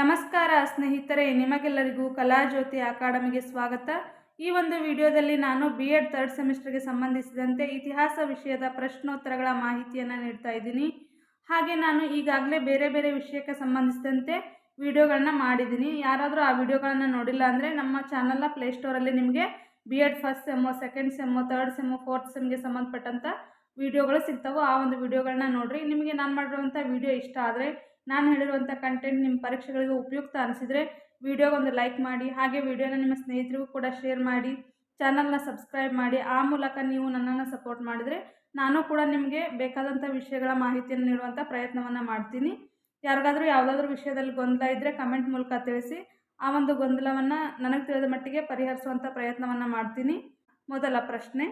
ನಮಸ್ಕಾರ ಸ್ನೇಹಿತರೆ, ನಿಮಗೆಲ್ಲರಿಗೂ ಕಲಾಜ್ಯೋತಿ ಅಕಾಡೆಮಿಗೆ ಸ್ವಾಗತ. ಈ ಒಂದು ವಿಡಿಯೋದಲ್ಲಿ ನಾನು ಬಿ ಎಡ್ ಥರ್ಡ್ ಸೆಮಿಸ್ಟರ್ಗೆ ಸಂಬಂಧಿಸಿದಂತೆ ಇತಿಹಾಸ ವಿಷಯದ ಪ್ರಶ್ನೋತ್ತರಗಳ ಮಾಹಿತಿಯನ್ನು ನೀಡ್ತಾ ಇದ್ದೀನಿ. ಹಾಗೆ ನಾನು ಈಗಾಗಲೇ ಬೇರೆ ಬೇರೆ ವಿಷಯಕ್ಕೆ ಸಂಬಂಧಿಸಿದಂತೆ ವಿಡಿಯೋಗಳನ್ನ ಮಾಡಿದ್ದೀನಿ. ಯಾರಾದರೂ ಆ ವಿಡಿಯೋಗಳನ್ನು ನೋಡಿಲ್ಲ ಅಂದರೆ ನಮ್ಮ ಚಾನಲ್ನ ಪ್ಲೇಸ್ಟೋರಲ್ಲಿ ನಿಮಗೆ B Ed first sem second sem third sem fourth ಸೆಮ್ಗೆ ಸಂಬಂಧಪಟ್ಟಂಥ ವಿಡಿಯೋಗಳು ಸಿಗ್ತಾವೋ. ಆ ಒಂದು ವಿಡಿಯೋಗಳನ್ನ ನೋಡಿರಿ. ನಿಮಗೆ ನಾನು ಮಾಡಿರುವಂಥ ವಿಡಿಯೋ ಇಷ್ಟ ಆದರೆ ನಾನು ಹೇಳಿರುವಂಥ ಕಂಟೆಂಟ್ ನಿಮ್ಮ ಪರೀಕ್ಷೆಗಳಿಗೆ ಉಪಯುಕ್ತ ಅನಿಸಿದರೆ ವಿಡಿಯೋಗೊಂದು ಲೈಕ್ ಮಾಡಿ, ಹಾಗೆ ವಿಡಿಯೋನ ನಿಮ್ಮ ಸ್ನೇಹಿತರಿಗೂ ಕೂಡ ಶೇರ್ ಮಾಡಿ ಚಾನಲ್ನ ಸಬ್ಸ್ಕ್ರೈಬ್ ಮಾಡಿ, ಆ ಮೂಲಕ ನೀವು ನನ್ನನ್ನು ಸಪೋರ್ಟ್ ಮಾಡಿದರೆ ನಾನು ಕೂಡ ನಿಮಗೆ ಬೇಕಾದಂಥ ವಿಷಯಗಳ ಮಾಹಿತಿಯನ್ನು ನೀಡುವಂಥ ಪ್ರಯತ್ನವನ್ನು ಮಾಡ್ತೀನಿ. ಯಾರಿಗಾದರೂ ಯಾವುದಾದ್ರೂ ವಿಷಯದಲ್ಲಿ ಗೊಂದಲ ಇದ್ದರೆ ಕಮೆಂಟ್ ಮೂಲಕ ತಿಳಿಸಿ, ಆ ಒಂದು ಗೊಂದಲವನ್ನು ನನಗೆ ತಿಳಿದ ಮಟ್ಟಿಗೆ ಪರಿಹರಿಸುವಂಥ ಪ್ರಯತ್ನವನ್ನು ಮಾಡ್ತೀನಿ. ಮೊದಲ ಪ್ರಶ್ನೆ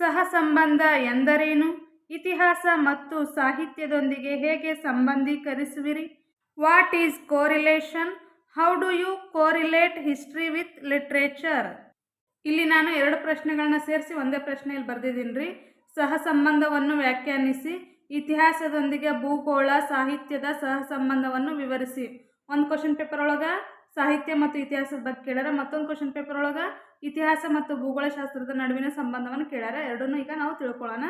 ಸಹ ಸಂಬಂಧ ಎಂದರೇನು? ಇತಿಹಾಸ ಮತ್ತು ಸಾಹಿತ್ಯದೊಂದಿಗೆ ಹೇಗೆ ಸಂಬಂಧೀಕರಿಸುವಿರಿ? What is correlation how do you correlate history with literature ಇಲ್ಲಿ ನಾನು ಎರಡು ಪ್ರಶ್ನೆಗಳನ್ನ ಸೇರಿಸಿ ಒಂದೇ ಪ್ರಶ್ನೆಯಲ್ಲಿ ಬರೆದಿದ್ದೀನಿ ರೀ ಸಹ ಸಂಬಂಧವನ್ನು ವ್ಯಾಖ್ಯಾನಿಸಿ, ಇತಿಹಾಸದೊಂದಿಗೆ ಭೂಗೋಳ, ಸಾಹಿತ್ಯದ ಸಹ ಸಂಬಂಧವನ್ನು ವಿವರಿಸಿ. ಒಂದು ಕ್ವಶನ್ ಪೇಪರ್ ಒಳಗೆ ಸಾಹಿತ್ಯ ಮತ್ತು ಇತಿಹಾಸದ ಬಗ್ಗೆ ಕೇಳ್ಯಾರ, ಮತ್ತೊಂದು ಕ್ವಶನ್ ಪೇಪರ್ ಒಳಗೆ ಇತಿಹಾಸ ಮತ್ತು ಭೂಗೋಳಶಾಸ್ತ್ರದ ನಡುವಿನ ಸಂಬಂಧವನ್ನು ಕೇಳ್ಯಾರ. ಎರಡನ್ನೂ ಈಗ ನಾವು ತಿಳ್ಕೊಳ್ಳೋಣ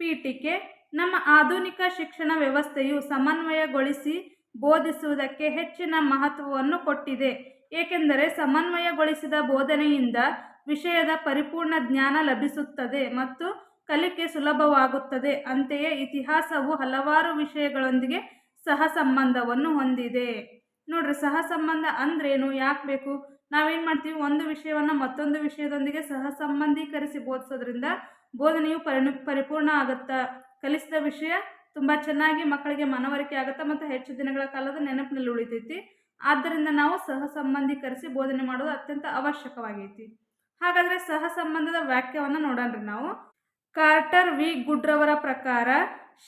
ಪೀಠಿಕೆ, ನಮ್ಮ ಆಧುನಿಕ ಶಿಕ್ಷಣ ವ್ಯವಸ್ಥೆಯು ಸಮನ್ವಯಗೊಳಿಸಿ ಬೋಧಿಸುವುದಕ್ಕೆ ಹೆಚ್ಚಿನ ಮಹತ್ವವನ್ನು ಕೊಟ್ಟಿದೆ. ಏಕೆಂದರೆ ಸಮನ್ವಯಗೊಳಿಸಿದ ಬೋಧನೆಯಿಂದ ವಿಷಯದ ಪರಿಪೂರ್ಣ ಜ್ಞಾನ ಲಭಿಸುತ್ತದೆ ಮತ್ತು ಕಲಿಕೆ ಸುಲಭವಾಗುತ್ತದೆ. ಅಂತೆಯೇ ಇತಿಹಾಸವು ಹಲವಾರು ವಿಷಯಗಳೊಂದಿಗೆ ಸಹ ಸಂಬಂಧವನ್ನು ಹೊಂದಿದೆ. ನೋಡ್ರಿ ಸಹ ಸಂಬಂಧ ಅಂದ್ರೇನು? ಯಾಕೆ ಬೇಕು? ನಾವೇನು ಮಾಡ್ತೀವಿ? ಒಂದು ವಿಷಯವನ್ನು ಮತ್ತೊಂದು ವಿಷಯದೊಂದಿಗೆ ಸಹ ಸಂಬಂಧೀಕರಿಸಿ ಬೋಧಿಸೋದ್ರಿಂದ ಬೋಧನೆಯು ಪರಿಣು, ಪರಿಪೂರ್ಣ ಆಗುತ್ತಾ? ಕಲಿಸಿದ ವಿಷಯ ತುಂಬ ಚೆನ್ನಾಗಿ ಮಕ್ಕಳಿಗೆ ಮನವರಿಕೆ ಆಗುತ್ತಾ ಮತ್ತು ಹೆಚ್ಚು ದಿನಗಳ ಕಾಲದ ನೆನಪಿನಲ್ಲಿ ಉಳಿತೈತಿ. ಆದ್ದರಿಂದ ನಾವು ಸಹ ಸಂಬಂಧೀಕರಿಸಿ ಬೋಧನೆ ಮಾಡೋದು ಅತ್ಯಂತ ಅವಶ್ಯಕವಾಗೈತಿ. ಹಾಗಾದರೆ ಸಹ ಸಂಬಂಧದ ವಾಕ್ಯವನ್ನು ನೋಡೋಣ್ರಿ ನಾವು. Carter V. ಗುಡ್ರವರ ಪ್ರಕಾರ,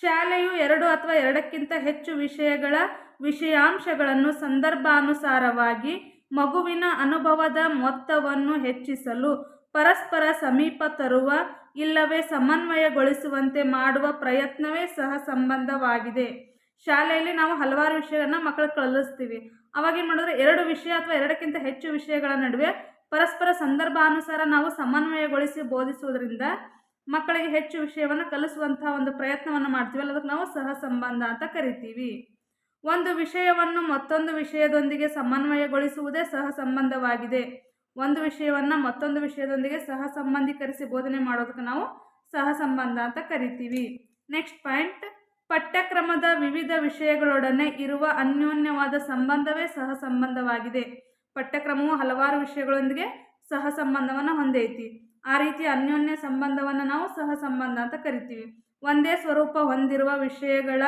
ಶಾಲೆಯು ಎರಡು ಅಥವಾ ಎರಡಕ್ಕಿಂತ ಹೆಚ್ಚು ವಿಷಯಗಳ ವಿಷಯಾಂಶಗಳನ್ನು ಸಂದರ್ಭಾನುಸಾರವಾಗಿ ಮಗುವಿನ ಅನುಭವದ ಮೊತ್ತವನ್ನು ಹೆಚ್ಚಿಸಲು ಪರಸ್ಪರ ಸಮೀಪ ತರುವ, ಇಲ್ಲವೇ ಸಮನ್ವಯಗೊಳಿಸುವಂತೆ ಮಾಡುವ ಪ್ರಯತ್ನವೇ ಸಹ ಸಂಬಂಧವಾಗಿದೆ. ಶಾಲೆಯಲ್ಲಿ ನಾವು ಹಲವಾರು ವಿಷಯಗಳನ್ನ ಮಕ್ಕಳು ಕಲಿಸ್ತೀವಿ. ಅವಾಗ ಏನು ಮಾಡಿದ್ರೆ, ಎರಡು ವಿಷಯ ಅಥವಾ ಎರಡಕ್ಕಿಂತ ಹೆಚ್ಚು ವಿಷಯಗಳ ನಡುವೆ ಪರಸ್ಪರ ಸಂದರ್ಭಾನುಸಾರ ನಾವು ಸಮನ್ವಯಗೊಳಿಸಿ ಬೋಧಿಸುವುದರಿಂದ ಮಕ್ಕಳಿಗೆ ಹೆಚ್ಚು ವಿಷಯವನ್ನು ಕಲಿಸುವಂತಹ ಒಂದು ಪ್ರಯತ್ನವನ್ನು ಮಾಡ್ತೀವಿ ಅದಕ್ಕೆ ನಾವು ಸಹ ಸಂಬಂಧ ಅಂತ ಕರಿತೀವಿ. ಒಂದು ವಿಷಯವನ್ನು ಮತ್ತೊಂದು ವಿಷಯದೊಂದಿಗೆ ಸಮನ್ವಯಗೊಳಿಸುವುದೇ ಸಹ ಸಂಬಂಧವಾಗಿದೆ. ಒಂದು ವಿಷಯವನ್ನು ಮತ್ತೊಂದು ವಿಷಯದೊಂದಿಗೆ ಸಹ ಸಂಬಂಧೀಕರಿಸಿ ಬೋಧನೆ ಮಾಡೋದಕ್ಕೆ ನಾವು ಸಹ ಸಂಬಂಧ ಅಂತ ಕರಿತೀವಿ. ನೆಕ್ಸ್ಟ್ ಪಾಯಿಂಟ್ ಪಠ್ಯಕ್ರಮದ ವಿವಿಧ ವಿಷಯಗಳೊಡನೆ ಇರುವ ಅನ್ಯೋನ್ಯವಾದ ಸಂಬಂಧವೇ ಸಹ ಸಂಬಂಧವಾಗಿದೆ. ಪಠ್ಯಕ್ರಮವು ಹಲವಾರು ವಿಷಯಗಳೊಂದಿಗೆ ಸಹ ಸಂಬಂಧವನ್ನು ಹೊಂದೈತಿ. ಆ ರೀತಿಯ ಅನ್ಯೋನ್ಯ ಸಂಬಂಧವನ್ನು ನಾವು ಸಹ ಸಂಬಂಧ ಅಂತ ಕರಿತೀವಿ. ಒಂದೇ ಸ್ವರೂಪ ಹೊಂದಿರುವ ವಿಷಯಗಳ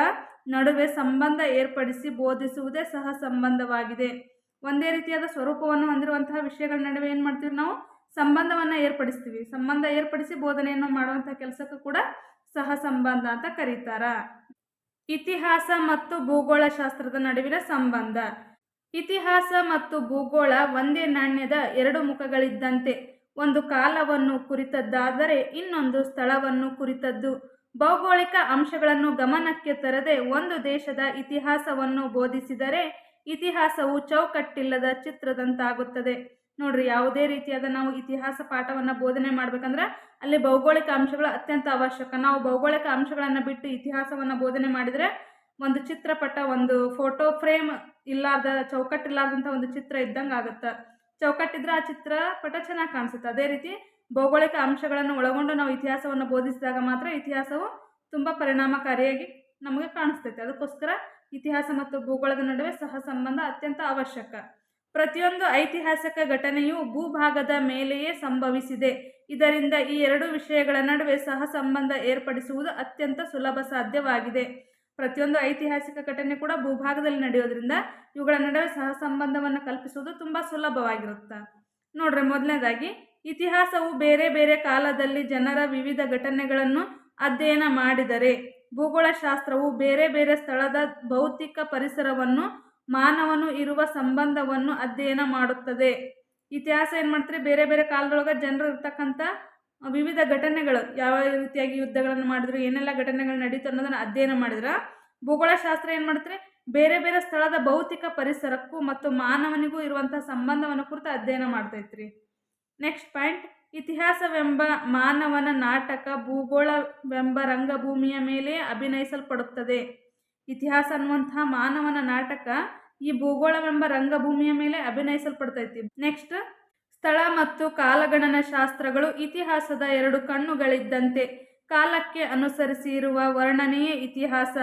ನಡುವೆ ಸಂಬಂಧ ಏರ್ಪಡಿಸಿ ಬೋಧಿಸುವುದೇ ಸಹ ಸಂಬಂಧವಾಗಿದೆ. ಒಂದೇ ರೀತಿಯಾದ ಸ್ವರೂಪವನ್ನು ಹೊಂದಿರುವಂತಹ ವಿಷಯಗಳ ನಡುವೆ ಏನು ಮಾಡ್ತೀವಿ ನಾವು? ಸಂಬಂಧವನ್ನು ಏರ್ಪಡಿಸ್ತೀವಿ. ಸಂಬಂಧ ಏರ್ಪಡಿಸಿ ಬೋಧನೆಯನ್ನು ಮಾಡುವಂಥ ಕೆಲಸಕ್ಕೂ ಕೂಡ ಸಹ ಸಂಬಂಧ ಅಂತ ಕರೀತಾರ. ಇತಿಹಾಸ ಮತ್ತು ಭೂಗೋಳಶಾಸ್ತ್ರದ ನಡುವಿನ ಸಂಬಂಧ. ಇತಿಹಾಸ ಮತ್ತು ಭೂಗೋಳ ಒಂದೇ ನಾಣ್ಯದ ಎರಡು ಮುಖಗಳಿದ್ದಂತೆ. ಒಂದು ಕಾಲವನ್ನು ಕುರಿತದ್ದಾದರೆ ಇನ್ನೊಂದು ಸ್ಥಳವನ್ನು ಕುರಿತದ್ದು. ಭೌಗೋಳಿಕ ಅಂಶಗಳನ್ನು ಗಮನಕ್ಕೆ ತರದೆ ಒಂದು ದೇಶದ ಇತಿಹಾಸವನ್ನು ಬೋಧಿಸಿದರೆ ಇತಿಹಾಸವು ಚೌಕಟ್ಟಿಲ್ಲದ ಚಿತ್ರದಂತಾಗುತ್ತದೆ. ನೋಡ್ರಿ, ಯಾವುದೇ ರೀತಿಯಾದ ನಾವು ಇತಿಹಾಸ ಪಾಠವನ್ನು ಬೋಧನೆ ಮಾಡ್ಬೇಕಂದ್ರೆ ಅಲ್ಲಿ ಭೌಗೋಳಿಕ ಅಂಶಗಳು ಅತ್ಯಂತ ಅವಶ್ಯಕ. ನಾವು ಭೌಗೋಳಿಕ ಅಂಶಗಳನ್ನು ಬಿಟ್ಟು ಇತಿಹಾಸವನ್ನು ಬೋಧನೆ ಮಾಡಿದರೆ ಒಂದು ಚಿತ್ರಪಟ, ಒಂದು ಫೋಟೋ ಫ್ರೇಮ್ ಇಲ್ಲಾರ್ದ, ಚೌಕಟ್ಟಿಲ್ಲಾರ್ದಂಥ ಒಂದು ಚಿತ್ರ ಇದ್ದಂಗೆ ಆಗುತ್ತೆ. ಚೌಕಟ್ಟಿದ್ರೆ ಆ ಚಿತ್ರಪಟ ಚೆನ್ನಾಗಿ ಕಾಣಿಸುತ್ತೆ. ಅದೇ ರೀತಿ ಭೌಗೋಳಿಕ ಅಂಶಗಳನ್ನು ಒಳಗೊಂಡು ನಾವು ಇತಿಹಾಸವನ್ನು ಬೋಧಿಸಿದಾಗ ಮಾತ್ರ ಇತಿಹಾಸವು ತುಂಬ ಪರಿಣಾಮಕಾರಿಯಾಗಿ ನಮಗೆ ಕಾಣಿಸ್ತೈತೆ. ಅದಕ್ಕೋಸ್ಕರ ಇತಿಹಾಸ ಮತ್ತು ಭೂಗೋಳದ ನಡುವೆ ಸಹ ಸಂಬಂಧ ಅತ್ಯಂತ ಅವಶ್ಯಕ. ಪ್ರತಿಯೊಂದು ಐತಿಹಾಸಿಕ ಘಟನೆಯು ಭೂಭಾಗದ ಮೇಲೆಯೇ ಸಂಭವಿಸಿದೆ. ಇದರಿಂದ ಈ ಎರಡು ವಿಷಯಗಳ ನಡುವೆ ಸಹ ಸಂಬಂಧ ಏರ್ಪಡಿಸುವುದು ಅತ್ಯಂತ ಸುಲಭ ಸಾಧ್ಯವಾಗಿದೆ. ಪ್ರತಿಯೊಂದು ಐತಿಹಾಸಿಕ ಘಟನೆ ಕೂಡ ಭೂಭಾಗದಲ್ಲಿ ನಡೆಯೋದ್ರಿಂದ ಇವುಗಳ ನಡುವೆ ಸಹ ಸಂಬಂಧವನ್ನು ಕಲ್ಪಿಸುವುದು ತುಂಬ ಸುಲಭವಾಗಿರುತ್ತೆ. ನೋಡ್ರಿ, ಮೊದಲನೇದಾಗಿ, ಇತಿಹಾಸವು ಬೇರೆ ಬೇರೆ ಕಾಲದಲ್ಲಿ ಜನರ ವಿವಿಧ ಘಟನೆಗಳನ್ನು ಅಧ್ಯಯನ ಮಾಡಿದರೆ ಭೂಗೋಳಶಾಸ್ತ್ರವು ಬೇರೆ ಬೇರೆ ಸ್ಥಳದ ಭೌತಿಕ ಪರಿಸರವನ್ನು, ಮಾನವನು ಇರುವ ಸಂಬಂಧವನ್ನು ಅಧ್ಯಯನ ಮಾಡುತ್ತದೆ. ಇತಿಹಾಸ ಏನು ಮಾಡ್ತಾರೆ? ಬೇರೆ ಬೇರೆ ಕಾಲದೊಳಗೆ ಜನರು ಇರ್ತಕ್ಕಂಥ ವಿವಿಧ ಘಟನೆಗಳು, ಯಾವ ರೀತಿಯಾಗಿ ಯುದ್ಧಗಳನ್ನು ಮಾಡಿದ್ರು, ಏನೆಲ್ಲ ಘಟನೆಗಳು ನಡೀತು ಅನ್ನೋದನ್ನು ಅಧ್ಯಯನ ಮಾಡಿದ್ರೆ, ಭೂಗೋಳಶಾಸ್ತ್ರ ಏನು ಮಾಡ್ತಾರೆ? ಬೇರೆ ಬೇರೆ ಸ್ಥಳದ ಭೌತಿಕ ಪರಿಸರಕ್ಕೂ ಮತ್ತು ಮಾನವನಿಗೂ ಇರುವಂತಹ ಸಂಬಂಧವನ್ನು ಕುರಿತು ಅಧ್ಯಯನ ಮಾಡ್ತೈತ್ರಿ ನೆಕ್ಸ್ಟ್ ಪಾಯಿಂಟ್ ಇತಿಹಾಸವೆಂಬ ಮಾನವನ ನಾಟಕ ಭೂಗೋಳವೆಂಬ ರಂಗಭೂಮಿಯ ಮೇಲೆ ಅಭಿನಯಿಸಲ್ಪಡುತ್ತದೆ. ಇತಿಹಾಸ ಅನ್ನುವಂತಹ ಮಾನವನ ನಾಟಕ ಈ ಭೂಗೋಳವೆಂಬ ರಂಗಭೂಮಿಯ ಮೇಲೆ ಅಭಿನಯಿಸಲ್ಪಡ್ತೈತಿ. ನೆಕ್ಸ್ಟ್, ಸ್ಥಳ ಮತ್ತು ಕಾಲಗಣನ ಶಾಸ್ತ್ರಗಳು ಇತಿಹಾಸದ ಎರಡು ಕಣ್ಣುಗಳಿದ್ದಂತೆ ಕಾಲಕ್ಕೆ ಅನುಸರಿಸಿ ಇರುವ ವರ್ಣನೆಯೇ ಇತಿಹಾಸ,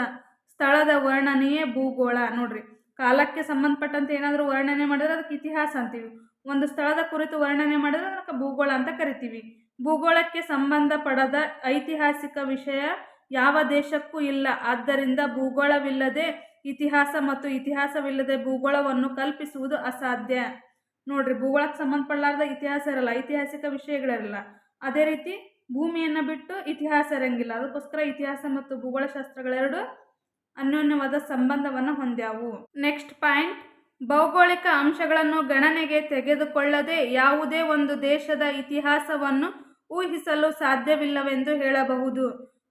ಸ್ಥಳದ ವರ್ಣನೆಯೇ ಭೂಗೋಳ. ನೋಡ್ರಿ, ಕಾಲಕ್ಕೆ ಸಂಬಂಧಪಟ್ಟಂತೆ ಏನಾದರೂ ವರ್ಣನೆ ಮಾಡಿದ್ರೆ ಅದಕ್ಕೆ ಇತಿಹಾಸ ಅಂತೀವಿ. ಒಂದು ಸ್ಥಳದ ಕುರಿತು ವರ್ಣನೆ ಮಾಡಿದ್ರೆ ಅದಕ್ಕೆ ಭೂಗೋಳ ಅಂತ ಕರಿತೀವಿ. ಭೂಗೋಳಕ್ಕೆ ಸಂಬಂಧಪಡದ ಐತಿಹಾಸಿಕ ವಿಷಯ ಯಾವ ದೇಶಕ್ಕೂ ಇಲ್ಲ. ಆದ್ದರಿಂದ ಭೂಗೋಳವಿಲ್ಲದೆ ಇತಿಹಾಸ ಮತ್ತು ಇತಿಹಾಸವಿಲ್ಲದೆ ಭೂಗೋಳವನ್ನು ಕಲ್ಪಿಸುವುದು ಅಸಾಧ್ಯ. ನೋಡ್ರಿ, ಭೂಗೋಳಕ್ಕೆ ಸಂಬಂಧಪಡಲಾರ್ದ ಇತಿಹಾಸ ಇರಲ್ಲ, ಐತಿಹಾಸಿಕ ವಿಷಯಗಳಿರಲ್ಲ. ಅದೇ ರೀತಿ ಭೂಮಿಯನ್ನು ಬಿಟ್ಟು ಇತಿಹಾಸ ಇರಂಗಿಲ್ಲ. ಅದಕ್ಕೋಸ್ಕರ ಇತಿಹಾಸ ಮತ್ತು ಭೂಗೋಳಶಾಸ್ತ್ರಗಳೆರಡು ಅನ್ಯೋನ್ಯವಾದ ಸಂಬಂಧವನ್ನು ಹೊಂದ್ಯಾವು. ನೆಕ್ಸ್ಟ್ ಪಾಯಿಂಟ್ ಭೌಗೋಳಿಕ ಅಂಶಗಳನ್ನು ಗಣನೆಗೆ ತೆಗೆದುಕೊಳ್ಳದೆ ಯಾವುದೇ ಒಂದು ದೇಶದ ಇತಿಹಾಸವನ್ನು ಊಹಿಸಲು ಸಾಧ್ಯವಿಲ್ಲವೆಂದು ಹೇಳಬಹುದು.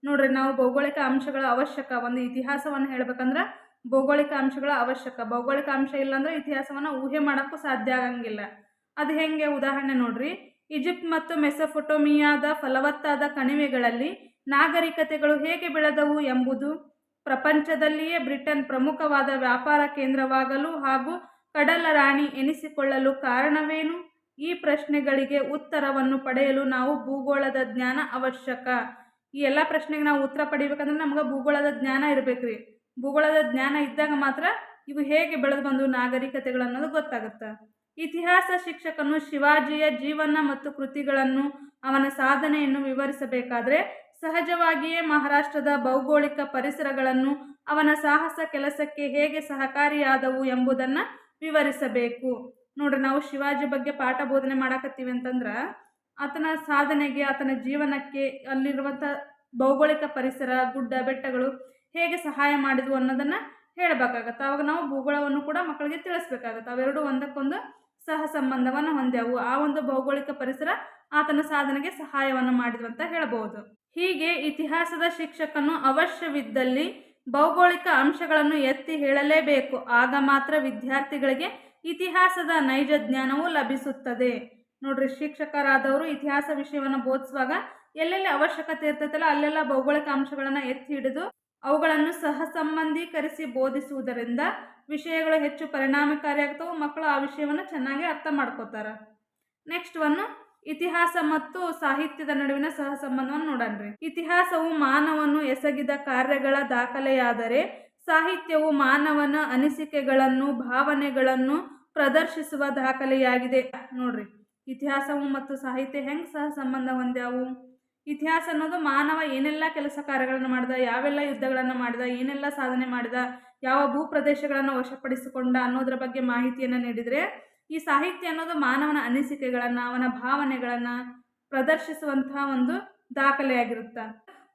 ನೋಡ್ರಿ, ನಾವು ಭೌಗೋಳಿಕ ಅಂಶಗಳ ಅವಶ್ಯಕ, ಒಂದು ಇತಿಹಾಸವನ್ನು ಹೇಳ್ಬೇಕಂದ್ರೆ ಭೌಗೋಳಿಕ ಅಂಶಗಳ ಅವಶ್ಯಕ. ಭೌಗೋಳಿಕ ಅಂಶ ಇಲ್ಲಾಂದ್ರೆ ಇತಿಹಾಸವನ್ನು ಊಹೆ ಮಾಡೋಕ್ಕೂ ಸಾಧ್ಯ ಆಗಂಗಿಲ್ಲ. ಅದು ಹೆಂಗೆ? ಉದಾಹರಣೆ ನೋಡ್ರಿ. ಈಜಿಪ್ಟ್ ಮತ್ತು ಮೆಸೊಫೊಟೋಮಿಯಾದ ಫಲವತ್ತಾದ ಕಣಿವೆಗಳಲ್ಲಿ ನಾಗರಿಕತೆಗಳು ಹೇಗೆ ಬೆಳೆದವು ಎಂಬುದು ಪ್ರಪಂಚದಲ್ಲಿಯೇ ಬ್ರಿಟನ್ ಪ್ರಮುಖವಾದ ವ್ಯಾಪಾರ ಕೇಂದ್ರವಾಗಲು ಹಾಗೂ ಕಡಲ ರಾಣಿ ಎನಿಸಿಕೊಳ್ಳಲು ಕಾರಣವೇನು? ಈ ಪ್ರಶ್ನೆಗಳಿಗೆ ಉತ್ತರವನ್ನು ಪಡೆಯಲು ನಾವು ಭೂಗೋಳದ ಜ್ಞಾನ ಅವಶ್ಯಕ. ಈ ಎಲ್ಲ ಪ್ರಶ್ನೆಗೆ ನಾವು ಉತ್ತರ ಪಡಿಬೇಕಂದ್ರೆ ನಮ್ಗೆ ಭೂಗೋಳದ ಜ್ಞಾನ ಇರಬೇಕ್ರಿ. ಭೂಗೋಳದ ಜ್ಞಾನ ಇದ್ದಾಗ ಮಾತ್ರ ಇವು ಹೇಗೆ ಬೆಳೆದು ಬಂದು ನಾಗರಿಕತೆಗಳು ಅನ್ನೋದು ಗೊತ್ತಾಗುತ್ತೆ. ಇತಿಹಾಸ ಶಿಕ್ಷಕನು ಶಿವಾಜಿಯ ಜೀವನ ಮತ್ತು ಕೃತಿಗಳನ್ನು ಅವನ ಸಾಧನೆಯನ್ನು ವಿವರಿಸಬೇಕಾದ್ರೆ ಸಹಜವಾಗಿಯೇ ಮಹಾರಾಷ್ಟ್ರದ ಭೌಗೋಳಿಕ ಪರಿಸರಗಳನ್ನು ಅವನ ಸಾಹಸ ಕೆಲಸಕ್ಕೆ ಹೇಗೆ ಸಹಕಾರಿಯಾದವು ಎಂಬುದನ್ನು ವಿವರಿಸಬೇಕು. ನೋಡ್ರಿ, ನಾವು ಶಿವಾಜಿ ಬಗ್ಗೆ ಪಾಠ ಬೋಧನೆ ಮಾಡಾಕತ್ತೀವಿ ಅಂತಂದ್ರೆ, ಆತನ ಸಾಧನೆಗೆ, ಆತನ ಜೀವನಕ್ಕೆ ಅಲ್ಲಿರುವಂಥ ಭೌಗೋಳಿಕ ಪರಿಸರ, ಗುಡ್ಡ, ಬೆಟ್ಟಗಳು ಹೇಗೆ ಸಹಾಯ ಮಾಡಿದ್ವು ಅನ್ನೋದನ್ನು ಹೇಳಬೇಕಾಗತ್ತೆ. ಅವಾಗ ನಾವು ಭೂಗೋಳವನ್ನು ಕೂಡ ಮಕ್ಕಳಿಗೆ ತಿಳಿಸ್ಬೇಕಾಗತ್ತೆ. ಅವೆರಡು ಒಂದಕ್ಕೊಂದು ಸಹ ಸಂಬಂಧವನ್ನು ಹೊಂದ್ಯಾವು. ಆ ಒಂದು ಭೌಗೋಳಿಕ ಪರಿಸರ ಆತನ ಸಾಧನೆಗೆ ಸಹಾಯವನ್ನು ಮಾಡಿದ್ವು ಅಂತ ಹೇಳಬಹುದು. ಹೀಗೆ ಇತಿಹಾಸದ ಶಿಕ್ಷಕನು ಅವಶ್ಯವಿದ್ದಲ್ಲಿ ಭೌಗೋಳಿಕ ಅಂಶಗಳನ್ನು ಎತ್ತಿ ಹೇಳಲೇಬೇಕು. ಆಗ ಮಾತ್ರ ವಿದ್ಯಾರ್ಥಿಗಳಿಗೆ ಇತಿಹಾಸದ ನೈಜ ಜ್ಞಾನವು ಲಭಿಸುತ್ತದೆ. ನೋಡ್ರಿ, ಶಿಕ್ಷಕರಾದವರು ಇತಿಹಾಸ ವಿಷಯವನ್ನು ಬೋಧಿಸುವಾಗ ಎಲ್ಲೆಲ್ಲಿ ಅವಶ್ಯಕತೆ ಇರ್ತೈತಲ್ಲ, ಅಲ್ಲೆಲ್ಲ ಭೌಗೋಳಿಕ ಅಂಶಗಳನ್ನು ಎತ್ತಿ ಹಿಡಿದು ಅವುಗಳನ್ನು ಸಹ ಸಂಬಂಧೀಕರಿಸಿ ಬೋಧಿಸುವುದರಿಂದ ವಿಷಯಗಳು ಹೆಚ್ಚು ಪರಿಣಾಮಕಾರಿಯಾಗ್ತವೆ, ಮಕ್ಕಳು ಆ ವಿಷಯವನ್ನು ಚೆನ್ನಾಗಿ ಅರ್ಥ ಮಾಡ್ಕೋತಾರೆ. ನೆಕ್ಸ್ಟ್ ಒನ್ನು ಇತಿಹಾಸ ಮತ್ತು ಸಾಹಿತ್ಯದ ನಡುವಿನ ಸಹ ಸಂಬಂಧವನ್ನು ನೋಡನ್ರಿ. ಇತಿಹಾಸವು ಮಾನವನು ಎಸಗಿದ ಕಾರ್ಯಗಳ ದಾಖಲೆಯಾದರೆ ಸಾಹಿತ್ಯವು ಮಾನವನ ಅನಿಸಿಕೆಗಳನ್ನು, ಭಾವನೆಗಳನ್ನು ಪ್ರದರ್ಶಿಸುವ ದಾಖಲೆಯಾಗಿದೆ. ನೋಡ್ರಿ, ಇತಿಹಾಸವು ಮತ್ತು ಸಾಹಿತ್ಯ ಹೆಂಗೆ ಸಹ ಸಂಬಂಧ ಹೊಂದ್ಯಾವು? ಇತಿಹಾಸ ಅನ್ನೋದು ಮಾನವ ಏನೆಲ್ಲ ಕೆಲಸ ಕಾರ್ಯಗಳನ್ನು ಮಾಡಿದ, ಯಾವೆಲ್ಲ ಯುದ್ಧಗಳನ್ನು ಮಾಡಿದ, ಏನೆಲ್ಲ ಸಾಧನೆ ಮಾಡಿದ, ಯಾವ ಭೂ ಪ್ರದೇಶಗಳನ್ನು ವಶಪಡಿಸಿಕೊಂಡ ಅನ್ನೋದ್ರ ಬಗ್ಗೆ ಮಾಹಿತಿಯನ್ನು ನೀಡಿದರೆ ಈ ಸಾಹಿತ್ಯ ಅನ್ನೋದು ಮಾನವನ ಅನಿಸಿಕೆಗಳನ್ನು, ಅವನ ಭಾವನೆಗಳನ್ನು ಪ್ರದರ್ಶಿಸುವಂತಹ ಒಂದು ದಾಖಲೆಯಾಗಿರುತ್ತೆ.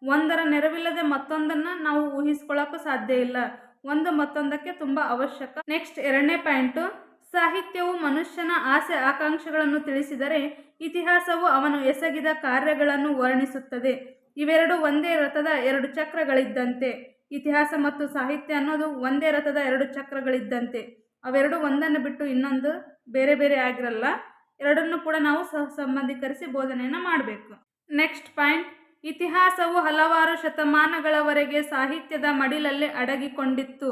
ಒಂದರ ನೆರವಿಲ್ಲದೆ ಮತ್ತೊಂದನ್ನು ನಾವು ಊಹಿಸ್ಕೊಳ್ಳೋಕ್ಕೂ ಸಾಧ್ಯ ಇಲ್ಲ. ಒಂದು ಮತ್ತೊಂದಕ್ಕೆ ತುಂಬ ಅವಶ್ಯಕ. ನೆಕ್ಸ್ಟ್ ಎರಡನೇ ಪಾಯಿಂಟು ಸಾಹಿತ್ಯವು ಮನುಷ್ಯನ ಆಸೆ ಆಕಾಂಕ್ಷೆಗಳನ್ನು ತಿಳಿಸಿದರೆ ಇತಿಹಾಸವು ಅವನು ಎಸಗಿದ ಕಾರ್ಯಗಳನ್ನು ವರ್ಣಿಸುತ್ತದೆ. ಇವೆರಡು ಒಂದೇ ರಥದ ಎರಡು ಚಕ್ರಗಳಿದ್ದಂತೆ. ಇತಿಹಾಸ ಮತ್ತು ಸಾಹಿತ್ಯ ಅನ್ನೋದು ಒಂದೇ ರಥದ ಎರಡು ಚಕ್ರಗಳಿದ್ದಂತೆ. ಅವೆರಡು ಒಂದನ್ನು ಬಿಟ್ಟು ಇನ್ನೊಂದು ಬೇರೆ ಬೇರೆ ಆಗಿರಲ್ಲ, ಎರಡನ್ನು ಕೂಡ ನಾವು ಸಹ ಸಂಬಂಧೀಕರಿಸಿ ಬೋಧನೆಯನ್ನು ಮಾಡಬೇಕು. ನೆಕ್ಸ್ಟ್ ಪಾಯಿಂಟ್ ಇತಿಹಾಸವು ಹಲವಾರು ಶತಮಾನಗಳವರೆಗೆ ಸಾಹಿತ್ಯದ ಮಡಿಲಲ್ಲಿ ಅಡಗಿಕೊಂಡಿತ್ತು.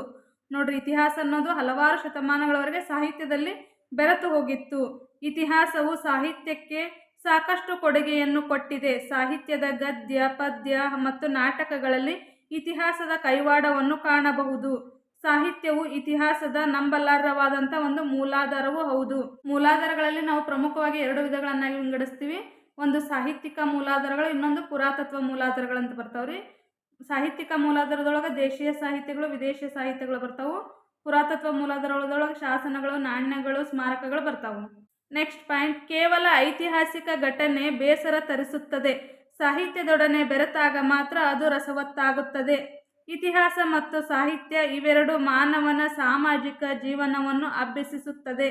ನೋಡ್ರಿ, ಇತಿಹಾಸ ಅನ್ನೋದು ಹಲವಾರು ಶತಮಾನಗಳವರೆಗೆ ಸಾಹಿತ್ಯದಲ್ಲಿ ಬೆರೆತು ಹೋಗಿತ್ತು. ಇತಿಹಾಸವು ಸಾಹಿತ್ಯಕ್ಕೆ ಸಾಕಷ್ಟು ಕೊಡುಗೆಯನ್ನು ಕೊಟ್ಟಿದೆ. ಸಾಹಿತ್ಯದ ಗದ್ಯ, ಪದ್ಯ ಮತ್ತು ನಾಟಕಗಳಲ್ಲಿ ಇತಿಹಾಸದ ಕೈವಾಡವನ್ನು ಕಾಣಬಹುದು. ಸಾಹಿತ್ಯವು ಇತಿಹಾಸದ ನಂಬಲಾರ್ಹವಾದಂಥ ಒಂದು ಮೂಲಾಧಾರವೂ ಹೌದು. ಮೂಲಾಧಾರಗಳಲ್ಲಿ ನಾವು ಪ್ರಮುಖವಾಗಿ ಎರಡು ವಿಧಗಳನ್ನಾಗಿ ವಿಂಗಡಿಸ್ತೀವಿ. ಒಂದು ಸಾಹಿತ್ಯಿಕ ಮೂಲಾಧಾರಗಳು, ಇನ್ನೊಂದು ಪುರಾತತ್ವ ಮೂಲಾಧಾರಗಳಂತ ಬರ್ತಾವ್ರಿ. ಸಾಹಿತ್ಯಿಕ ಮೂಲಾಧಾರದೊಳಗೆ ದೇಶೀಯ ಸಾಹಿತ್ಯಗಳು ವಿದೇಶಿ ಸಾಹಿತ್ಯಗಳು ಬರ್ತಾವು. ಪುರಾತತ್ವ ಮೂಲಾಧಾರದೊಳಗೆ ಶಾಸನಗಳು, ನಾಣ್ಯಗಳು, ಸ್ಮಾರಕಗಳು ಬರ್ತಾವು. ನೆಕ್ಸ್ಟ್ ಪಾಯಿಂಟ್, ಕೇವಲ ಐತಿಹಾಸಿಕ ಘಟನೆ ಬೇಸರ ತರಿಸುತ್ತದೆ. ಸಾಹಿತ್ಯದೊಡನೆ ಬೆರೆತಾಗ ಮಾತ್ರ ಅದು ರಸವತ್ತಾಗುತ್ತದೆ. ಇತಿಹಾಸ ಮತ್ತು ಸಾಹಿತ್ಯ ಇವೆರಡು ಮಾನವನ ಸಾಮಾಜಿಕ ಜೀವನವನ್ನು ಅಭ್ಯಸಿಸುತ್ತದೆ.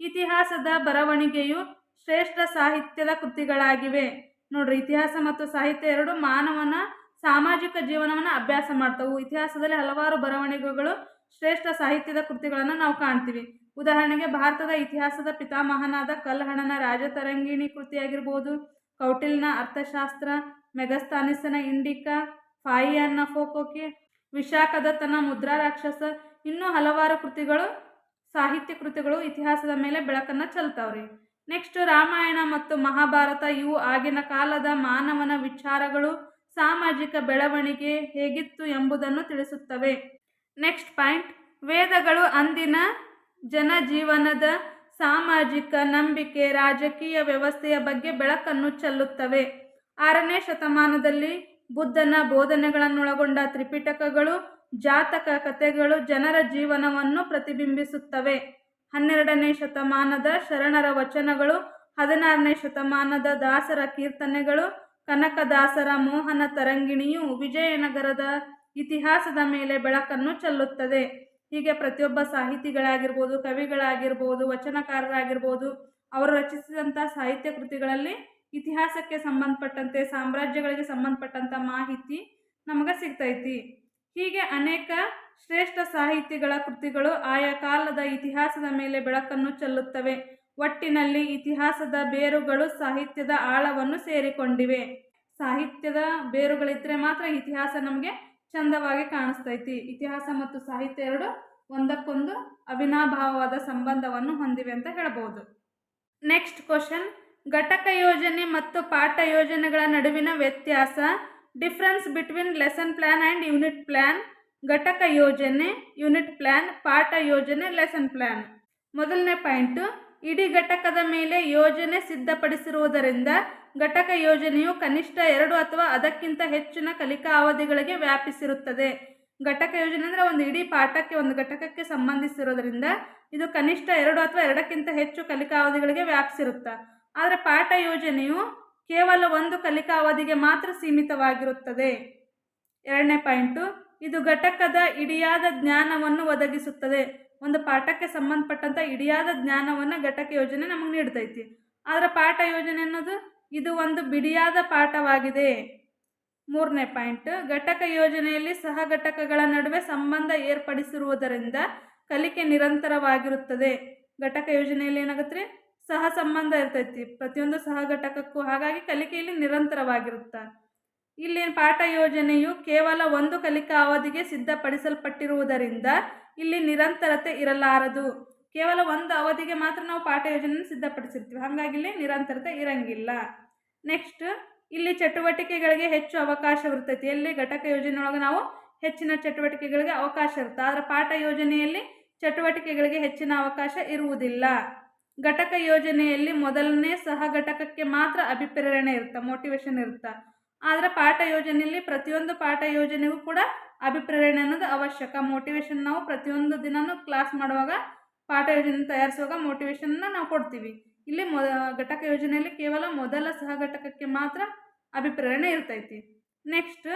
ಇತಿಹಾಸದ ಬರವಣಿಗೆಯು ಶ್ರೇಷ್ಠ ಸಾಹಿತ್ಯದ ಕೃತಿಗಳಾಗಿವೆ. ನೋಡ್ರಿ, ಇತಿಹಾಸ ಮತ್ತು ಸಾಹಿತ್ಯ ಎರಡು ಮಾನವನ ಸಾಮಾಜಿಕ ಜೀವನವನ್ನು ಅಭ್ಯಾಸ ಮಾಡ್ತವು. ಇತಿಹಾಸದಲ್ಲಿ ಹಲವಾರು ಬರವಣಿಗೆಗಳು ಶ್ರೇಷ್ಠ ಸಾಹಿತ್ಯದ ಕೃತಿಗಳನ್ನು ನಾವು ಕಾಣ್ತೀವಿ. ಉದಾಹರಣೆಗೆ, ಭಾರತದ ಇತಿಹಾಸದ ಪಿತಾಮಹನಾದ ಕಲ್ಹಣನ ರಾಜತರಂಗಿಣಿ ಕೃತಿಯಾಗಿರ್ಬೋದು, ಕೌಟಿಲ್ಯನ ಅರ್ಥಶಾಸ್ತ್ರ ಮೆಗಸ್ತಾನಿಸನ ಇಂಡಿಕಾ ಫಾಯಿಯನ್ನ ಫೋಕೋಕೆ ವಿಶಾಖದತ್ತನ ಮುದ್ರಾ ರಾಕ್ಷಸ, ಇನ್ನೂ ಹಲವಾರು ಕೃತಿಗಳು, ಸಾಹಿತ್ಯ ಕೃತಿಗಳು ಇತಿಹಾಸದ ಮೇಲೆ ಬೆಳಕನ್ನು ಚೆಲ್ತಾವ್ರಿ. ನೆಕ್ಸ್ಟ್ ರಾಮಾಯಣ ಮತ್ತು ಮಹಾಭಾರತ ಇವು ಆಗಿನ ಕಾಲದ ಮಾನವನ ವಿಚಾರಗಳು, ಸಾಮಾಜಿಕ ಬೆಳವಣಿಗೆ ಹೇಗಿತ್ತು ಎಂಬುದನ್ನು ತಿಳಿಸುತ್ತವೆ. ನೆಕ್ಸ್ಟ್ ಪಾಯಿಂಟ್ ವೇದಗಳು ಅಂದಿನ ಜನಜೀವನದ ಸಾಮಾಜಿಕ ನಂಬಿಕೆ, ರಾಜಕೀಯ ವ್ಯವಸ್ಥೆಯ ಬಗ್ಗೆ ಬೆಳಕನ್ನು ಚೆಲ್ಲುತ್ತವೆ. ಆರನೇ ಶತಮಾನದಲ್ಲಿ ಬುದ್ಧನ ಬೋಧನೆಗಳನ್ನೊಳಗೊಂಡ ತ್ರಿಪಿಟಕಗಳು, ಜಾತಕ ಕಥೆಗಳು ಜನರ ಜೀವನವನ್ನು ಪ್ರತಿಬಿಂಬಿಸುತ್ತವೆ. ಹನ್ನೆರಡನೇ ಶತಮಾನದ ಶರಣರ ವಚನಗಳು, ಹದಿನಾರನೇ ಶತಮಾನದ ದಾಸರ ಕೀರ್ತನೆಗಳು, ಕನಕದಾಸರ ಮೋಹನ ತರಂಗಿಣಿಯು ವಿಜಯನಗರದ ಇತಿಹಾಸದ ಮೇಲೆ ಬೆಳಕನ್ನು ಚೆಲ್ಲುತ್ತದೆ. ಹೀಗೆ ಪ್ರತಿಯೊಬ್ಬ ಸಾಹಿತಿಗಳಾಗಿರ್ಬೋದು, ಕವಿಗಳಾಗಿರ್ಬೋದು, ವಚನಕಾರರಾಗಿರ್ಬೋದು, ಅವರು ರಚಿಸಿದಂಥ ಸಾಹಿತ್ಯ ಕೃತಿಗಳಲ್ಲಿ ಇತಿಹಾಸಕ್ಕೆ ಸಂಬಂಧಪಟ್ಟಂತೆ, ಸಾಮ್ರಾಜ್ಯಗಳಿಗೆ ಸಂಬಂಧಪಟ್ಟಂಥ ಮಾಹಿತಿ ನಮಗೆ ಸಿಗ್ತೈತಿ. ಹೀಗೆ ಅನೇಕ ಶ್ರೇಷ್ಠ ಸಾಹಿತಿಗಳ ಕೃತಿಗಳು ಆಯಾ ಕಾಲದ ಇತಿಹಾಸದ ಮೇಲೆ ಬೆಳಕನ್ನು ಚೆಲ್ಲುತ್ತವೆ. ಒಟ್ಟಿನಲ್ಲಿ ಇತಿಹಾಸದ ಬೇರುಗಳು ಸಾಹಿತ್ಯದ ಆಳವನ್ನು ಸೇರಿಕೊಂಡಿವೆ. ಸಾಹಿತ್ಯದ ಬೇರುಗಳಿದ್ರೆ ಮಾತ್ರ ಇತಿಹಾಸ ನಮಗೆ ಚಂದವಾಗಿ ಕಾಣಿಸ್ತೈತಿ. ಇತಿಹಾಸ ಮತ್ತು ಸಾಹಿತ್ಯ ಎರಡು ಒಂದಕ್ಕೊಂದು ಅವಿನಾಭಾವವಾದ ಸಂಬಂಧವನ್ನು ಹೊಂದಿವೆ ಅಂತ ಹೇಳಬಹುದು. ನೆಕ್ಸ್ಟ್ ಕ್ವಶನ್ ಘಟಕ ಯೋಜನೆ ಮತ್ತು ಪಾಠ ಯೋಜನೆಗಳ ನಡುವಿನ ವ್ಯತ್ಯಾಸ difference between lesson plan and unit plan ಘಟಕ ಯೋಜನೆ ಯೂನಿಟ್ ಪ್ಲ್ಯಾನ್ ಪಾಠ ಯೋಜನೆ ಲೆಸನ್ ಪ್ಲ್ಯಾನ್ ಮೊದಲನೇ ಪಾಯಿಂಟು, ಇಡೀ ಘಟಕದ ಮೇಲೆ ಯೋಜನೆ ಸಿದ್ಧಪಡಿಸಿರುವುದರಿಂದ ಘಟಕ ಯೋಜನೆಯು ಕನಿಷ್ಠ ಎರಡು ಅಥವಾ ಅದಕ್ಕಿಂತ ಹೆಚ್ಚಿನ ಕಲಿಕಾ ಅವಧಿಗಳಿಗೆ ವ್ಯಾಪಿಸಿರುತ್ತದೆ. ಘಟಕ ಯೋಜನೆ ಅಂದರೆ ಒಂದು ಇಡೀ ಪಾಠಕ್ಕೆ ಒಂದು ಘಟಕಕ್ಕೆ ಸಂಬಂಧಿಸಿರೋದ್ರಿಂದ ಇದು ಕನಿಷ್ಠ ಎರಡು ಅಥವಾ ಎರಡಕ್ಕಿಂತ ಹೆಚ್ಚು ಕಲಿಕಾ ಅವಧಿಗಳಿಗೆ ವ್ಯಾಪಿಸಿರುತ್ತೆ? ಆದರೆ ಪಾಠ ಯೋಜನೆಯು ಕೇವಲ ಒಂದು ಕಲಿಕಾ ಅವಧಿಗೆ ಮಾತ್ರ ಸೀಮಿತವಾಗಿರುತ್ತದೆ. ಎರಡನೇ ಪಾಯಿಂಟು, ಇದು ಘಟಕದ ಇಡಿಯಾದ ಜ್ಞಾನವನ್ನು ಒದಗಿಸುತ್ತದೆ. ಒಂದು ಪಾಠಕ್ಕೆ ಸಂಬಂಧಪಟ್ಟಂಥ ಇಡಿಯಾದ ಜ್ಞಾನವನ್ನು ಘಟಕ ಯೋಜನೆ ನಮಗೆ ನೀಡ್ತೈತಿ. ಆದರೆ ಪಾಠ ಯೋಜನೆ ಅನ್ನೋದು ಇದು ಒಂದು ಬಿಡಿಯಾದ ಪಾಠವಾಗಿದೆ. ಮೂರನೇ ಪಾಯಿಂಟ್, ಘಟಕ ಯೋಜನೆಯಲ್ಲಿ ಸಹ ಘಟಕಗಳ ನಡುವೆ ಸಂಬಂಧ ಏರ್ಪಡಿಸಿರುವುದರಿಂದ ಕಲಿಕೆ ನಿರಂತರವಾಗಿರುತ್ತದೆ. ಘಟಕ ಯೋಜನೆಯಲ್ಲಿ ಏನಾಗುತ್ತೆ ಸಹ ಸಂಬಂಧ ಇರ್ತೈತಿ. ಪ್ರತಿಯೊಂದು ಸಹ ಘಟಕಕ್ಕೂ ಹಾಗಾಗಿ ಕಲಿಕೆಯಲ್ಲಿ ನಿರಂತರವಾಗಿರುತ್ತೆ? ಇಲ್ಲಿ ಪಾಠ ಯೋಜನೆಯು ಕೇವಲ ಒಂದು ಕಲಿಕಾ ಅವಧಿಗೆ ಸಿದ್ಧಪಡಿಸಲ್ಪಟ್ಟಿರುವುದರಿಂದ ಇಲ್ಲಿ ನಿರಂತರತೆ ಇರಲಾರದು. ಕೇವಲ ಒಂದು ಅವಧಿಗೆ ಮಾತ್ರ ನಾವು ಪಾಠ ಯೋಜನೆಯನ್ನು ಸಿದ್ಧಪಡಿಸಿರ್ತೀವಿ. ಹಾಗಾಗಿ ಇಲ್ಲಿ ನಿರಂತರತೆ ಇರಂಗಿಲ್ಲ. ನೆಕ್ಸ್ಟ್, ಇಲ್ಲಿ ಚಟುವಟಿಕೆಗಳಿಗೆ ಹೆಚ್ಚು ಅವಕಾಶವಿರ್ತೈತಿ. ಎಲ್ಲಿ ಘಟಕ ಯೋಜನೆಯೊಳಗೆ ನಾವು ಹೆಚ್ಚಿನ ಚಟುವಟಿಕೆಗಳಿಗೆ ಅವಕಾಶ ಇರುತ್ತೆ? ಆದರೆ ಪಾಠ ಯೋಜನೆಯಲ್ಲಿ ಚಟುವಟಿಕೆಗಳಿಗೆ ಹೆಚ್ಚಿನ ಅವಕಾಶ ಇರುವುದಿಲ್ಲ. ಘಟಕ ಯೋಜನೆಯಲ್ಲಿ ಮೊದಲನೇ ಸಹ ಘಟಕಕ್ಕೆ ಮಾತ್ರ ಅಭಿಪ್ರೇರಣೆ ಇರುತ್ತೆ ಮೋಟಿವೇಶನ್ ಇರುತ್ತೆ? ಆದರೆ ಪಾಠ ಯೋಜನೆಯಲ್ಲಿ ಪ್ರತಿಯೊಂದು ಪಾಠ ಯೋಜನೆಗೂ ಕೂಡ ಅಭಿಪ್ರೇರಣೆ ಅನ್ನೋದು ಅವಶ್ಯಕ. ಮೋಟಿವೇಶನ್ ನಾವು ಪ್ರತಿಯೊಂದು ದಿನವೂ ಕ್ಲಾಸ್ ಮಾಡುವಾಗ, ಪಾಠ ಯೋಜನೆ ತಯಾರಿಸುವಾಗ ಮೋಟಿವೇಶನ್ನ ನಾವು ಕೊಡ್ತೀವಿ. ಇಲ್ಲಿ ಮೊ, ಘಟಕ ಯೋಜನೆಯಲ್ಲಿ ಕೇವಲ ಮೊದಲ ಸಹ ಘಟಕಕ್ಕೆ ಮಾತ್ರ ಅಭಿಪ್ರೇರಣೆ ಇರ್ತೈತಿ. ನೆಕ್ಸ್ಟ್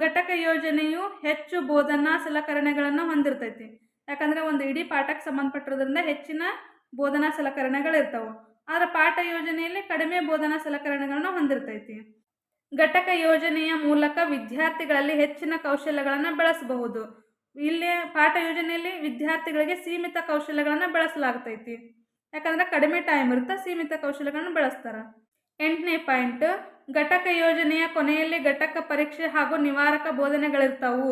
ಘಟಕ ಯೋಜನೆಯು ಹೆಚ್ಚು ಬೋಧನಾ ಸಲಕರಣೆಗಳನ್ನು ಹೊಂದಿರ್ತೈತಿ. ಯಾಕಂದರೆ ಒಂದು ಇಡೀ ಪಾಠಕ್ಕೆ ಸಂಬಂಧಪಟ್ಟಿರೋದ್ರಿಂದ ಹೆಚ್ಚಿನ ಬೋಧನಾ ಸಲಕರಣೆಗಳು ಇರ್ತಾವೆ ಆದರೆ ಪಾಠ ಯೋಜನೆಯಲ್ಲಿ ಕಡಿಮೆ ಬೋಧನಾ ಸಲಕರಣೆಗಳನ್ನು ಹೊಂದಿರ್ತೈತಿ. ಘಟಕ ಯೋಜನೆಯ ಮೂಲಕ ವಿದ್ಯಾರ್ಥಿಗಳಲ್ಲಿ ಹೆಚ್ಚಿನ ಕೌಶಲ್ಯಗಳನ್ನು ಬೆಳೆಸಬಹುದು. ಇಲ್ಲಿ ಪಾಠ ಯೋಜನೆಯಲ್ಲಿ ವಿದ್ಯಾರ್ಥಿಗಳಿಗೆ ಸೀಮಿತ ಕೌಶಲ್ಯಗಳನ್ನು ಬೆಳೆಸಲಾಗ್ತೈತಿ. ಯಾಕಂದರೆ ಕಡಿಮೆ ಟೈಮ್ ಇರುತ್ತೆ ಸೀಮಿತ ಕೌಶಲ್ಯಗಳನ್ನು ಬೆಳೆಸ್ತಾರೆ. ಎಂಟನೇ ಪಾಯಿಂಟ್, ಘಟಕ ಯೋಜನೆಯ ಕೊನೆಯಲ್ಲಿ ಘಟಕ ಪರೀಕ್ಷೆ ಹಾಗೂ ನಿವಾರಕ ಬೋಧನೆಗಳಿರ್ತಾವು.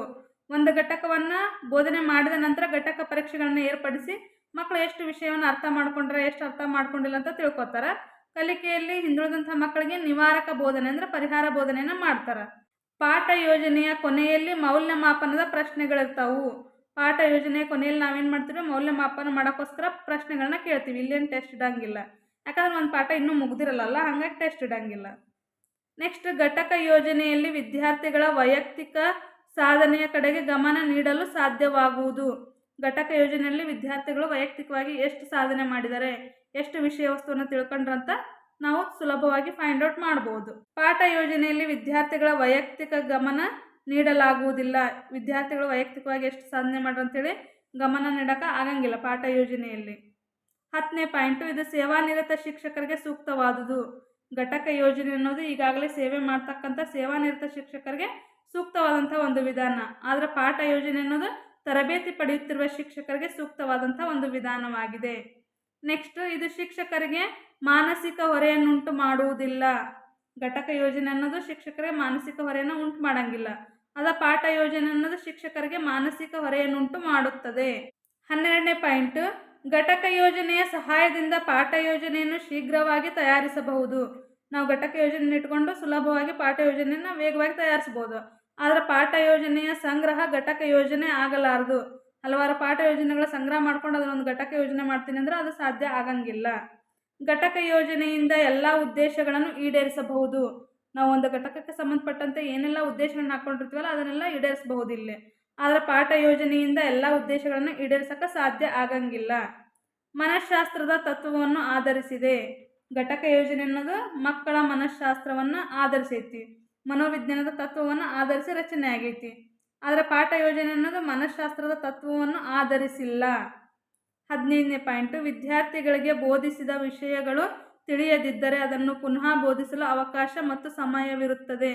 ಒಂದು ಘಟಕವನ್ನು ಬೋಧನೆ ಮಾಡಿದ ನಂತರ ಘಟಕ ಪರೀಕ್ಷೆಗಳನ್ನು ಏರ್ಪಡಿಸಿ ಮಕ್ಕಳು ಎಷ್ಟು ವಿಷಯವನ್ನು ಅರ್ಥ ಮಾಡ್ಕೊಂಡ್ರೆ, ಎಷ್ಟು ಅರ್ಥ ಮಾಡ್ಕೊಂಡಿಲ್ಲ ಅಂತ ತಿಳ್ಕೊತಾರೆ. ಕಲಿಕೆಯಲ್ಲಿ ಹಿಂದುಳಿದಂಥ ಮಕ್ಕಳಿಗೆ ನಿವಾರಕ ಬೋಧನೆ ಅಂದರೆ ಪರಿಹಾರ ಬೋಧನೆಯನ್ನು ಮಾಡ್ತಾರೆ. ಪಾಠ ಯೋಜನೆಯ ಕೊನೆಯಲ್ಲಿ ಮೌಲ್ಯಮಾಪನದ ಪ್ರಶ್ನೆಗಳಿರ್ತಾವು. ಪಾಠ ಯೋಜನೆಯ ಕೊನೆಯಲ್ಲಿ ನಾವೇನು ಮಾಡ್ತೀವಿ? ಮೌಲ್ಯಮಾಪನ ಮಾಡೋಕ್ಕೋಸ್ಕರ ಪ್ರಶ್ನೆಗಳನ್ನ ಕೇಳ್ತೀವಿ. ಇಲ್ಲೇನು ಟೆಸ್ಟ್ ಇಡಂಗಿಲ್ಲ. ಯಾಕಂದ್ರೆ ಒಂದು ಪಾಠ ಇನ್ನೂ ಮುಗ್ದಿರಲ್ಲ ಹಾಗಾಗಿ ಟೆಸ್ಟ್ ಇಡಂಗಿಲ್ಲ. ನೆಕ್ಸ್ಟ್ ಘಟಕ ಯೋಜನೆಯಲ್ಲಿ ವಿದ್ಯಾರ್ಥಿಗಳ ವೈಯಕ್ತಿಕ ಸಾಧನೆಯ ಕಡೆಗೆ ಗಮನ ನೀಡಲು ಸಾಧ್ಯವಾಗುವುದು. ಘಟಕ ಯೋಜನೆಯಲ್ಲಿ ವಿದ್ಯಾರ್ಥಿಗಳು ವೈಯಕ್ತಿಕವಾಗಿ ಎಷ್ಟು ಸಾಧನೆ ಮಾಡಿದ್ದಾರೆ, ಎಷ್ಟು ವಿಷಯ ವಸ್ತುವನ್ನು ತಿಳ್ಕೊಂಡ್ರಂತ ನಾವು ಸುಲಭವಾಗಿ ಫೈಂಡ್ ಔಟ್ ಮಾಡಬಹುದು ಪಾಠ ಯೋಜನೆಯಲ್ಲಿ ವಿದ್ಯಾರ್ಥಿಗಳ ವೈಯಕ್ತಿಕ ಗಮನ ನೀಡಲಾಗುವುದಿಲ್ಲ. ವಿದ್ಯಾರ್ಥಿಗಳು ವೈಯಕ್ತಿಕವಾಗಿ ಎಷ್ಟು ಸಾಧನೆ ಮಾಡ್ರು ಅಂತೇಳಿ ಗಮನ ನೀಡಕ್ಕೆ ಆಗಂಗಿಲ್ಲ ಪಾಠ ಯೋಜನೆಯಲ್ಲಿ. ಹತ್ತನೇ ಪಾಯಿಂಟು, ಇದು ಸೇವಾನಿರತ ಶಿಕ್ಷಕರಿಗೆ ಸೂಕ್ತವಾದುದು. ಘಟಕ ಯೋಜನೆ ಅನ್ನೋದು ಈಗಾಗಲೇ ಸೇವೆ ಮಾಡ್ತಕ್ಕಂಥ ಸೇವಾನಿರತ ಶಿಕ್ಷಕರಿಗೆ ಸೂಕ್ತವಾದಂಥ ಒಂದು ವಿಧಾನ. ಆದರೆ ಪಾಠ ಯೋಜನೆ ಅನ್ನೋದು ತರಬೇತಿ ಪಡೆಯುತ್ತಿರುವ ಶಿಕ್ಷಕರಿಗೆ ಸೂಕ್ತವಾದಂಥ ಒಂದು ವಿಧಾನವಾಗಿದೆ. ನೆಕ್ಸ್ಟ್ ಇದು ಶಿಕ್ಷಕರಿಗೆ ಮಾನಸಿಕ ಹೊರೆಯನ್ನುಂಟು ಮಾಡುವುದಿಲ್ಲ. ಘಟಕ ಯೋಜನೆ ಅನ್ನೋದು ಶಿಕ್ಷಕರಿಗೆ ಮಾನಸಿಕ ಹೊರೆಯನ್ನು ಉಂಟು ಮಾಡಂಗಿಲ್ಲ. ಅದ ಪಾಠ ಯೋಜನೆ ಅನ್ನೋದು ಶಿಕ್ಷಕರಿಗೆ ಮಾನಸಿಕ ಹೊರೆಯನ್ನುಂಟು ಮಾಡುತ್ತದೆ. ಹನ್ನೆರಡನೇ ಪಾಯಿಂಟ್, ಘಟಕ ಯೋಜನೆಯ ಸಹಾಯದಿಂದ ಪಾಠ ಯೋಜನೆಯನ್ನು ಶೀಘ್ರವಾಗಿ ತಯಾರಿಸಬಹುದು. ನಾವು ಘಟಕ ಯೋಜನೆ ಇಟ್ಕೊಂಡು ಸುಲಭವಾಗಿ ಪಾಠ ಯೋಜನೆಯನ್ನು ವೇಗವಾಗಿ ತಯಾರಿಸಬಹುದು. ಆದರೆ ಪಾಠ ಯೋಜನೆಯ ಸಂಗ್ರಹ ಘಟಕ ಯೋಜನೆ ಆಗಲಾರದು. ಹಲವಾರು ಪಾಠ ಯೋಜನೆಗಳ ಸಂಗ್ರಹ ಮಾಡ್ಕೊಂಡು ಅದನ್ನೊಂದು ಘಟಕ ಯೋಜನೆ ಮಾಡ್ತೀನಿ ಅಂದ್ರೆ ಅದು ಸಾಧ್ಯ ಆಗಂಗಿಲ್ಲ. ಘಟಕ ಯೋಜನೆಯಿಂದ ಎಲ್ಲ ಉದ್ದೇಶಗಳನ್ನು ಈಡೇರಿಸಬಹುದು. ನಾವು ಒಂದು ಘಟಕಕ್ಕೆ ಸಂಬಂಧಪಟ್ಟಂತೆ ಏನೆಲ್ಲ ಉದ್ದೇಶಗಳನ್ನ ಹಾಕೊಂಡಿರ್ತೀವಲ್ಲ ಅದನ್ನೆಲ್ಲ ಈಡೇರಿಸಬಹುದು ಇಲ್ಲಿ ಆದರೆ ಪಾಠ ಯೋಜನೆಯಿಂದ ಎಲ್ಲ ಉದ್ದೇಶಗಳನ್ನು ಈಡೇರಿಸಕ್ಕೆ ಸಾಧ್ಯ ಆಗಂಗಿಲ್ಲ. ಮನಃಶಾಸ್ತ್ರದ ತತ್ವವನ್ನು ಆಧರಿಸಿದೆ. ಘಟಕ ಯೋಜನೆ ಅನ್ನೋದು ಮಕ್ಕಳ ಮನಃಶಾಸ್ತ್ರವನ್ನು ಆಧರಿಸೈತಿ. ಮನೋವಿಜ್ಞಾನದ ತತ್ವವನ್ನು ಆಧರಿಸಿ ರಚನೆ ಆಗೈತಿ. ಆದರೆ ಪಾಠ ಯೋಜನೆ ಅನ್ನೋದು ಮನಃಶಾಸ್ತ್ರದ ತತ್ವವನ್ನು ಆಧರಿಸಿಲ್ಲ. ಹದಿನೈದನೇ ಪಾಯಿಂಟು, ವಿದ್ಯಾರ್ಥಿಗಳಿಗೆ ಬೋಧಿಸಿದ ವಿಷಯಗಳು ತಿಳಿಯದಿದ್ದರೆ ಅದನ್ನು ಪುನಃ ಬೋಧಿಸಲು ಅವಕಾಶ ಮತ್ತು ಸಮಯವಿರುತ್ತದೆ.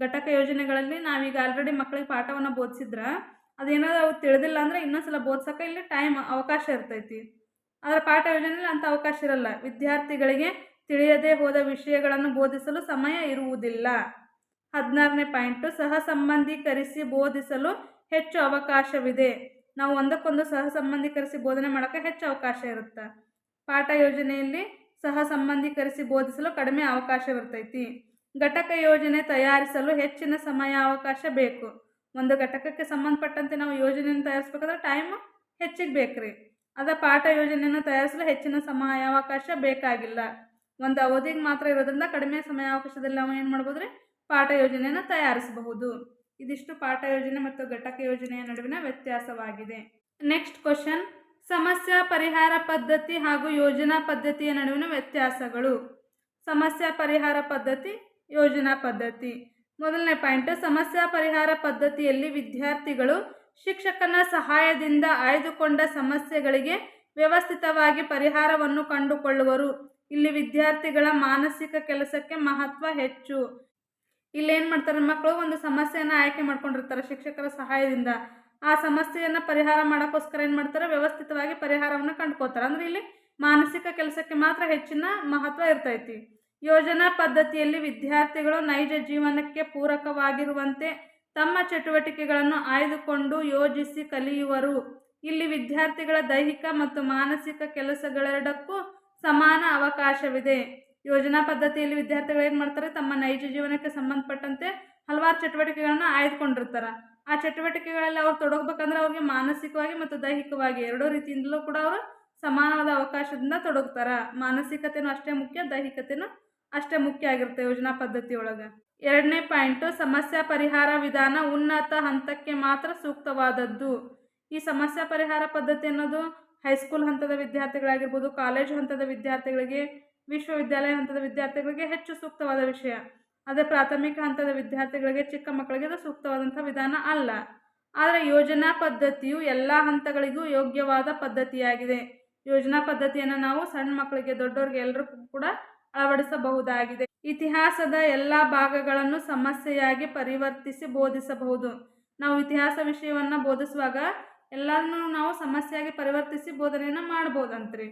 ಘಟಕ ಯೋಜನೆಗಳಲ್ಲಿ ನಾವೀಗ ಆಲ್ರೆಡಿ ಮಕ್ಕಳಿಗೆ ಪಾಠವನ್ನು ಬೋಧಿಸಿದ್ರೆ, ಅದೇನಾದ್ರೂ ಅವ್ರು ತಿಳಿದಿಲ್ಲ ಅಂದರೆ ಇನ್ನೊಂದ್ಸಲ ಬೋಧಿಸೋಕೆ ಇಲ್ಲಿ ಟೈಮ್ ಅವಕಾಶ ಇರ್ತೈತಿ. ಆದರೆ ಪಾಠ ಯೋಜನೆಯಲ್ಲಿ ಅಂಥ ಅವಕಾಶ ಇರಲ್ಲ. ವಿದ್ಯಾರ್ಥಿಗಳಿಗೆ ತಿಳಿಯದೇ ಹೋದ ವಿಷಯಗಳನ್ನು ಬೋಧಿಸಲು ಸಮಯ ಇರುವುದಿಲ್ಲ. ಹದಿನಾರನೇ ಪಾಯಿಂಟು ಸಹ ಸಂಬಂಧೀಕರಿಸಿ ಬೋಧಿಸಲು ಹೆಚ್ಚು ಅವಕಾಶವಿದೆ. ನಾವು ಒಂದಕ್ಕೊಂದು ಸಹ ಸಂಬಂಧಿಕರಿಸಿ ಬೋಧನೆ ಮಾಡೋಕ್ಕೆ ಹೆಚ್ಚು ಅವಕಾಶ ಇರುತ್ತೆ? ಪಾಠ ಯೋಜನೆಯಲ್ಲಿ ಸಹ ಸಂಬಂಧಿಕರಿಸಿ ಬೋಧಿಸಲು ಕಡಿಮೆ ಅವಕಾಶವಿರ್ತೈತಿ. ಘಟಕ ಯೋಜನೆ ತಯಾರಿಸಲು ಹೆಚ್ಚಿನ ಸಮಯ ಅವಕಾಶ ಬೇಕು. ಒಂದು ಘಟಕಕ್ಕೆ ಸಂಬಂಧಪಟ್ಟಂತೆ ನಾವು ಯೋಜನೆಯನ್ನು ತಯಾರಿಸ್ಬೇಕಾದ್ರೆ ಟೈಮ್ ಹೆಚ್ಚಿಗೆ ಬೇಕ್ರಿ. ಅದ ಪಾಠ ಯೋಜನೆಯನ್ನು ತಯಾರಿಸಲು ಹೆಚ್ಚಿನ ಸಮಯಾವಕಾಶ ಬೇಕಾಗಿಲ್ಲ. ಒಂದು ಅವಧಿಗೆ ಮಾತ್ರ ಇರೋದ್ರಿಂದ ಕಡಿಮೆ ಸಮಯಾವಕಾಶದಲ್ಲಿ ನಾವು ಏನು ಮಾಡ್ಬೋದು ರೀ ಪಾಠ ಯೋಜನೆಯನ್ನು ತಯಾರಿಸಬಹುದು. ಇದಿಷ್ಟು ಪಾಠ ಯೋಜನೆ ಮತ್ತು ಘಟಕ ಯೋಜನೆಯ ನಡುವಿನ ವ್ಯತ್ಯಾಸವಾಗಿದೆ. ನೆಕ್ಸ್ಟ್ ಕ್ವಶನ್, ಸಮಸ್ಯಾ ಪರಿಹಾರ ಪದ್ಧತಿ ಹಾಗೂ ಯೋಜನಾ ಪದ್ಧತಿಯ ನಡುವಿನ ವ್ಯತ್ಯಾಸಗಳು. ಸಮಸ್ಯಾ ಪರಿಹಾರ ಪದ್ಧತಿ, ಯೋಜನಾ ಪದ್ಧತಿ. ಮೊದಲನೇ ಪಾಯಿಂಟ್, ಸಮಸ್ಯಾ ಪರಿಹಾರ ಪದ್ಧತಿಯಲ್ಲಿ ವಿದ್ಯಾರ್ಥಿಗಳು ಶಿಕ್ಷಕನ ಸಹಾಯದಿಂದ ಆಯ್ದುಕೊಂಡ ಸಮಸ್ಯೆಗಳಿಗೆ ವ್ಯವಸ್ಥಿತವಾಗಿ ಪರಿಹಾರವನ್ನು ಕಂಡುಕೊಳ್ಳುವರು. ಇಲ್ಲಿ ವಿದ್ಯಾರ್ಥಿಗಳ ಮಾನಸಿಕ ಕೆಲಸಕ್ಕೆ ಮಹತ್ವ ಹೆಚ್ಚು. ಇಲ್ಲಿ ಏನು ಮಾಡ್ತಾರೆ? ಮಕ್ಕಳು ಒಂದು ಸಮಸ್ಯೆಯನ್ನು ಆಯ್ಕೆ ಮಾಡ್ಕೊಂಡಿರ್ತಾರೆ ಶಿಕ್ಷಕರ ಸಹಾಯದಿಂದ. ಆ ಸಮಸ್ಯೆಯನ್ನು ಪರಿಹಾರ ಮಾಡೋಕ್ಕೋಸ್ಕರ ಏನು ಮಾಡ್ತಾರೆ? ವ್ಯವಸ್ಥಿತವಾಗಿ ಪರಿಹಾರವನ್ನು ಕಂಡುಕೋತಾರೆ ಅಂದರೆ ಇಲ್ಲಿ ಮಾನಸಿಕ ಕೆಲಸಕ್ಕೆ ಮಾತ್ರ ಹೆಚ್ಚಿನ ಮಹತ್ವ ಇರ್ತೈತಿ. ಯೋಜನಾ ಪದ್ಧತಿಯಲ್ಲಿ ವಿದ್ಯಾರ್ಥಿಗಳು ನೈಜ ಜೀವನಕ್ಕೆ ಪೂರಕವಾಗಿರುವಂತೆ ತಮ್ಮ ಚಟುವಟಿಕೆಗಳನ್ನು ಆಯ್ದುಕೊಂಡು ಯೋಜಿಸಿ ಕಲಿಯುವರು. ಇಲ್ಲಿ ವಿದ್ಯಾರ್ಥಿಗಳ ದೈಹಿಕ ಮತ್ತು ಮಾನಸಿಕ ಕೆಲಸಗಳೆರಡಕ್ಕೂ ಸಮಾನ ಅವಕಾಶವಿದೆ. ಯೋಜನಾ ಪದ್ಧತಿಯಲ್ಲಿ ವಿದ್ಯಾರ್ಥಿಗಳು ಏನು ಮಾಡ್ತಾರೆ? ತಮ್ಮ ನೈಜ ಜೀವನಕ್ಕೆ ಸಂಬಂಧಪಟ್ಟಂತೆ ಹಲವಾರು ಚಟುವಟಿಕೆಗಳನ್ನು ಆಯ್ದುಕೊಂಡಿರ್ತಾರೆ. ಆ ಚಟುವಟಿಕೆಗಳಲ್ಲಿ ಅವ್ರು ತೊಡಗಬೇಕಂದ್ರೆ ಅವ್ರಿಗೆ ಮಾನಸಿಕವಾಗಿ ಮತ್ತು ದೈಹಿಕವಾಗಿ ಎರಡೂ ರೀತಿಯಿಂದಲೂ ಕೂಡ ಅವರು ಸಮಾನವಾದ ಅವಕಾಶದಿಂದ ತೊಡಗ್ತಾರೆ. ಮಾನಸಿಕತೆಯೂ ಅಷ್ಟೇ ಮುಖ್ಯ ದೈಹಿಕತೆಯೂ ಅಷ್ಟೇ ಮುಖ್ಯ ಆಗಿರುತ್ತೆ ಯೋಜನಾ ಪದ್ಧತಿ ಒಳಗೆ. ಎರಡನೇ ಪಾಯಿಂಟು, ಸಮಸ್ಯಾ ಪರಿಹಾರ ವಿಧಾನ ಉನ್ನತ ಹಂತಕ್ಕೆ ಮಾತ್ರ ಸೂಕ್ತವಾದದ್ದು. ಈ ಸಮಸ್ಯಾ ಪರಿಹಾರ ಪದ್ಧತಿ ಅನ್ನೋದು ಹೈಸ್ಕೂಲ್ ಹಂತದ ವಿದ್ಯಾರ್ಥಿಗಳಾಗಿರ್ಬೋದು, ಕಾಲೇಜು ಹಂತದ ವಿದ್ಯಾರ್ಥಿಗಳಿಗೆ ವಿಶ್ವವಿದ್ಯಾಲಯ ಹಂತದ ವಿದ್ಯಾರ್ಥಿಗಳಿಗೆ ಹೆಚ್ಚು ಸೂಕ್ತವಾದ ವಿಷಯ. ಅದೇ ಪ್ರಾಥಮಿಕ ಹಂತದ ವಿದ್ಯಾರ್ಥಿಗಳಿಗೆ ಚಿಕ್ಕ ಮಕ್ಕಳಿಗೆ ಅದು ಸೂಕ್ತವಾದಂಥ ವಿಧಾನ ಅಲ್ಲ. ಆದರೆ ಯೋಜನಾ ಪದ್ಧತಿಯು ಎಲ್ಲ ಹಂತಗಳಿಗೂ ಯೋಗ್ಯವಾದ ಪದ್ಧತಿಯಾಗಿದೆ. ಯೋಜನಾ ಪದ್ಧತಿಯನ್ನು ನಾವು ಸಣ್ಣ ಮಕ್ಕಳಿಗೆ, ದೊಡ್ಡವ್ರಿಗೆ ಎಲ್ಲರಿಗೂ ಕೂಡ ಅಳವಡಿಸಬಹುದಾಗಿದೆ. ಇತಿಹಾಸದ ಎಲ್ಲ ಭಾಗಗಳನ್ನು ಸಮಸ್ಯೆಯಾಗಿ ಪರಿವರ್ತಿಸಿ ಬೋಧಿಸಬಹುದು. ನಾವು ಇತಿಹಾಸ ವಿಷಯವನ್ನು ಬೋಧಿಸುವಾಗ ಎಲ್ಲಾನು ನಾವು ಸಮಸ್ಯೆಯಾಗಿ ಪರಿವರ್ತಿಸಿ ಬೋಧನೆಯನ್ನು ಮಾಡ್ಬೋದಂತ್ರಿ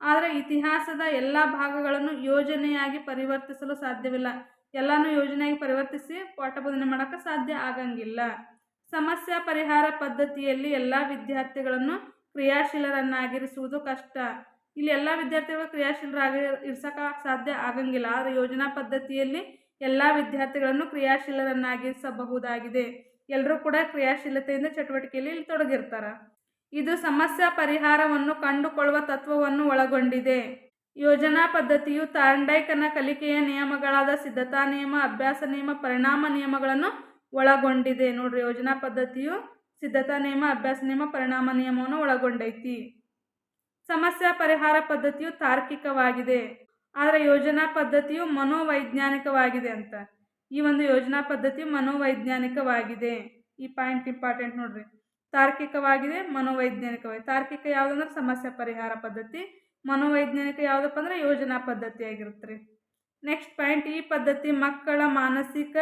ಆದರೆ ಇತಿಹಾಸದ ಎಲ್ಲ ಭಾಗಗಳನ್ನು ಯೋಜನೆಯಾಗಿ ಪರಿವರ್ತಿಸಲು ಸಾಧ್ಯವಿಲ್ಲ. ಎಲ್ಲನೂ ಯೋಜನೆಯಾಗಿ ಪರಿವರ್ತಿಸಿ ಪಾಠ ಬೋಧನೆ ಮಾಡೋಕ್ಕೆ ಸಾಧ್ಯ ಆಗಂಗಿಲ್ಲ. ಸಮಸ್ಯೆ ಪರಿಹಾರ ಪದ್ಧತಿಯಲ್ಲಿ ಎಲ್ಲ ವಿದ್ಯಾರ್ಥಿಗಳನ್ನು ಕ್ರಿಯಾಶೀಲರನ್ನಾಗಿರಿಸುವುದು ಕಷ್ಟ. ಇಲ್ಲಿ ಎಲ್ಲ ವಿದ್ಯಾರ್ಥಿಗಳು ಕ್ರಿಯಾಶೀಲರಾಗಿ ಇರ್ಸೋಕೆ ಸಾಧ್ಯ ಆಗಂಗಿಲ್ಲ. ಆದರೆ ಯೋಜನಾ ಪದ್ಧತಿಯಲ್ಲಿ ಎಲ್ಲ ವಿದ್ಯಾರ್ಥಿಗಳನ್ನು ಕ್ರಿಯಾಶೀಲರನ್ನಾಗಿರಿಸಬಹುದಾಗಿದೆ. ಎಲ್ಲರೂ ಕೂಡ ಕ್ರಿಯಾಶೀಲತೆಯಿಂದ ಚಟುವಟಿಕೆಯಲ್ಲಿ ಇಲ್ಲಿ ತೊಡಗಿರ್ತಾರೆ. ಇದು ಸಮಸ್ಯೆ ಪರಿಹಾರವನ್ನು ಕಂಡುಕೊಳ್ಳುವ ತತ್ವವನ್ನು ಒಳಗೊಂಡಿದೆ. ಯೋಜನಾ ಪದ್ಧತಿಯು ತಾಂಡೈಕನ ಕಲಿಕೆಯ ನಿಯಮಗಳಾದ ಸಿದ್ಧತಾ ನಿಯಮ, ಅಭ್ಯಾಸ ನಿಯಮ, ಪರಿಣಾಮ ನಿಯಮಗಳನ್ನು ಒಳಗೊಂಡಿದೆ. ನೋಡ್ರಿ, ಯೋಜನಾ ಪದ್ಧತಿಯು ಸಿದ್ಧತಾ ನಿಯಮ, ಅಭ್ಯಾಸ ನಿಯಮ, ಪರಿಣಾಮ ನಿಯಮವನ್ನು ಒಳಗೊಂಡೈತಿ. ಸಮಸ್ಯೆ ಪರಿಹಾರ ಪದ್ಧತಿಯು ತಾರ್ಕಿಕವಾಗಿದೆ. ಆದರೆ ಯೋಜನಾ ಪದ್ಧತಿಯು ಮನೋವೈಜ್ಞಾನಿಕವಾಗಿದೆ ಅಂತ. ಈ ಒಂದು ಯೋಜನಾ ಪದ್ಧತಿಯು ಮನೋವೈಜ್ಞಾನಿಕವಾಗಿದೆ. ಈ ಪಾಯಿಂಟ್ ಇಂಪಾರ್ಟೆಂಟ್ ನೋಡ್ರಿ. ತಾರ್ಕಿಕವಾಗಿದೆ, ಮನೋವೈಜ್ಞಾನಿಕವಾಗಿದೆ. ತಾರ್ಕಿಕ ಯಾವುದಂದ್ರೆ ಸಮಸ್ಯೆ ಪರಿಹಾರ ಪದ್ಧತಿ, ಮನೋವೈಜ್ಞಾನಿಕ ಯಾವುದಪ್ಪ ಅಂದ್ರೆ ಯೋಜನಾ ಪದ್ಧತಿ ಆಗಿರುತ್ತೆ ರೀ ನೆಕ್ಸ್ಟ್ ಪಾಯಿಂಟ್ ಈ ಪದ್ಧತಿ ಮಕ್ಕಳ ಮಾನಸಿಕ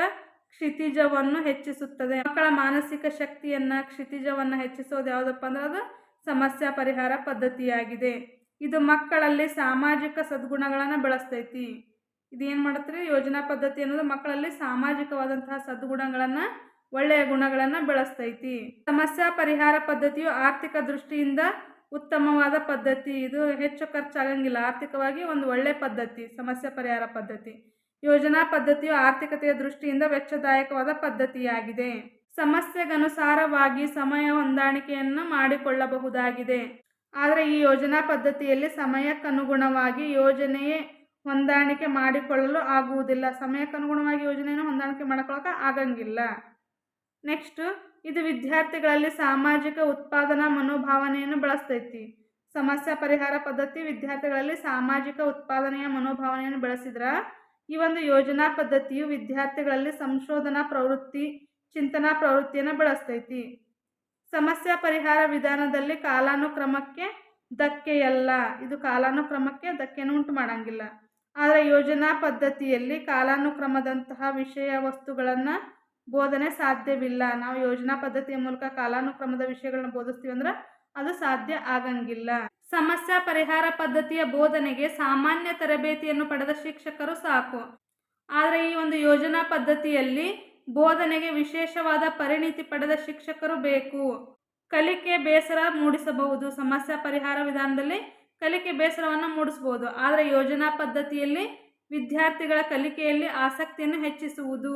ಕ್ಷಿತಿಜವನ್ನು ಹೆಚ್ಚಿಸುತ್ತದೆ. ಮಕ್ಕಳ ಮಾನಸಿಕ ಶಕ್ತಿಯನ್ನ, ಕ್ಷಿತಿಜವನ್ನು ಹೆಚ್ಚಿಸೋದು ಯಾವುದಪ್ಪ ಅಂದ್ರೆ ಅದು ಸಮಸ್ಯೆ ಪರಿಹಾರ ಪದ್ಧತಿಯಾಗಿದೆ. ಇದು ಮಕ್ಕಳಲ್ಲಿ ಸಾಮಾಜಿಕ ಸದ್ಗುಣಗಳನ್ನು ಬೆಳೆಸ್ತೈತಿ. ಇದೇನು ಮಾಡುತ್ತೆ ಯೋಜನಾ ಪದ್ಧತಿ ಅನ್ನೋದು ಮಕ್ಕಳಲ್ಲಿ ಸಾಮಾಜಿಕವಾದಂತಹ ಸದ್ಗುಣಗಳನ್ನು ಒಳ್ಳೆಯ ಗುಣಗಳನ್ನು ಬೆಳೆಸ್ತೈತಿ. ಸಮಸ್ಯಾ ಪರಿಹಾರ ಪದ್ಧತಿಯು ಆರ್ಥಿಕ ದೃಷ್ಟಿಯಿಂದ ಉತ್ತಮವಾದ ಪದ್ಧತಿ. ಇದು ಹೆಚ್ಚು ಖರ್ಚಾಗಂಗಿಲ್ಲ. ಆರ್ಥಿಕವಾಗಿ ಒಂದು ಒಳ್ಳೆ ಪದ್ಧತಿ, ಸಮಸ್ಯೆ ಪರಿಹಾರ ಪದ್ಧತಿ. ಯೋಜನಾ ಪದ್ಧತಿಯು ಆರ್ಥಿಕತೆಯ ದೃಷ್ಟಿಯಿಂದ ವೆಚ್ಚದಾಯಕವಾದ ಪದ್ಧತಿಯಾಗಿದೆ. ಸಮಸ್ಯೆಗನುಸಾರವಾಗಿ ಸಮಯ ಹೊಂದಾಣಿಕೆಯನ್ನು ಮಾಡಿಕೊಳ್ಳಬಹುದಾಗಿದೆ. ಆದರೆ ಈ ಯೋಜನಾ ಪದ್ಧತಿಯಲ್ಲಿ ಸಮಯಕ್ಕನುಗುಣವಾಗಿ ಯೋಜನೆಯೇ ಹೊಂದಾಣಿಕೆ ಮಾಡಿಕೊಳ್ಳಲು ಆಗುವುದಿಲ್ಲ. ಸಮಯಕ್ಕನುಗುಣವಾಗಿ ಯೋಜನೆಯನ್ನು ಹೊಂದಾಣಿಕೆ ಮಾಡಿಕೊಳ್ಳೋಕೆ ಆಗಂಗಿಲ್ಲ. ನೆಕ್ಸ್ಟ್ ಇದು ವಿದ್ಯಾರ್ಥಿಗಳಲ್ಲಿ ಸಾಮಾಜಿಕ ಉತ್ಪಾದನಾ ಮನೋಭಾವನೆಯನ್ನು ಬಳಸ್ತೈತಿ. ಸಮಸ್ಯೆ ಪರಿಹಾರ ಪದ್ಧತಿ ವಿದ್ಯಾರ್ಥಿಗಳಲ್ಲಿ ಸಾಮಾಜಿಕ ಉತ್ಪಾದನೆಯ ಮನೋಭಾವನೆಯನ್ನು ಬೆಳೆಸಿದ್ರ ಈ ಒಂದು ಯೋಜನಾ ಪದ್ಧತಿಯು ವಿದ್ಯಾರ್ಥಿಗಳಲ್ಲಿ ಸಂಶೋಧನಾ ಪ್ರವೃತ್ತಿ, ಚಿಂತನಾ ಪ್ರವೃತ್ತಿಯನ್ನು ಬೆಳೆಸ್ತೈತಿ. ಸಮಸ್ಯೆ ಪರಿಹಾರ ವಿಧಾನದಲ್ಲಿ ಕಾಲಾನುಕ್ರಮಕ್ಕೆ ಧಕ್ಕೆಯಲ್ಲ. ಇದು ಕಾಲಾನುಕ್ರಮಕ್ಕೆ ಧಕ್ಕೆಯನ್ನು ಉಂಟು ಮಾಡಂಗಿಲ್ಲ. ಆದರೆ ಯೋಜನಾ ಪದ್ಧತಿಯಲ್ಲಿ ಕಾಲಾನುಕ್ರಮದಂತಹ ವಿಷಯ ವಸ್ತುಗಳನ್ನು ಬೋಧನೆ ಸಾಧ್ಯವಿಲ್ಲ. ನಾವು ಯೋಜನಾ ಪದ್ಧತಿಯ ಮೂಲಕ ಕಾಲಾನುಕ್ರಮದ ವಿಷಯಗಳನ್ನ ಬೋಧಿಸ್ತೀವಿ ಅಂದ್ರೆ ಅದು ಸಾಧ್ಯ ಆಗಂಗಿಲ್ಲ. ಸಮಸ್ಯಾ ಪರಿಹಾರ ಪದ್ಧತಿಯ ಬೋಧನೆಗೆ ಸಾಮಾನ್ಯ ತರಬೇತಿಯನ್ನು ಪಡೆದ ಶಿಕ್ಷಕರು ಸಾಕು. ಆದರೆ ಈ ಒಂದು ಯೋಜನಾ ಪದ್ಧತಿಯಲ್ಲಿ ಬೋಧನೆಗೆ ವಿಶೇಷವಾದ ಪರಿಣಿತಿ ಪಡೆದ ಶಿಕ್ಷಕರು ಬೇಕು. ಕಲಿಕೆ ಬೇಸರ ಮೂಡಿಸಬಹುದು. ಸಮಸ್ಯಾ ಪರಿಹಾರ ವಿಧಾನದಲ್ಲಿ ಕಲಿಕೆ ಬೇಸರವನ್ನು ಮೂಡಿಸಬಹುದು. ಆದರೆ ಯೋಜನಾ ಪದ್ಧತಿಯಲ್ಲಿ ವಿದ್ಯಾರ್ಥಿಗಳ ಕಲಿಕೆಯಲ್ಲಿ ಆಸಕ್ತಿಯನ್ನು ಹೆಚ್ಚಿಸುವುದು.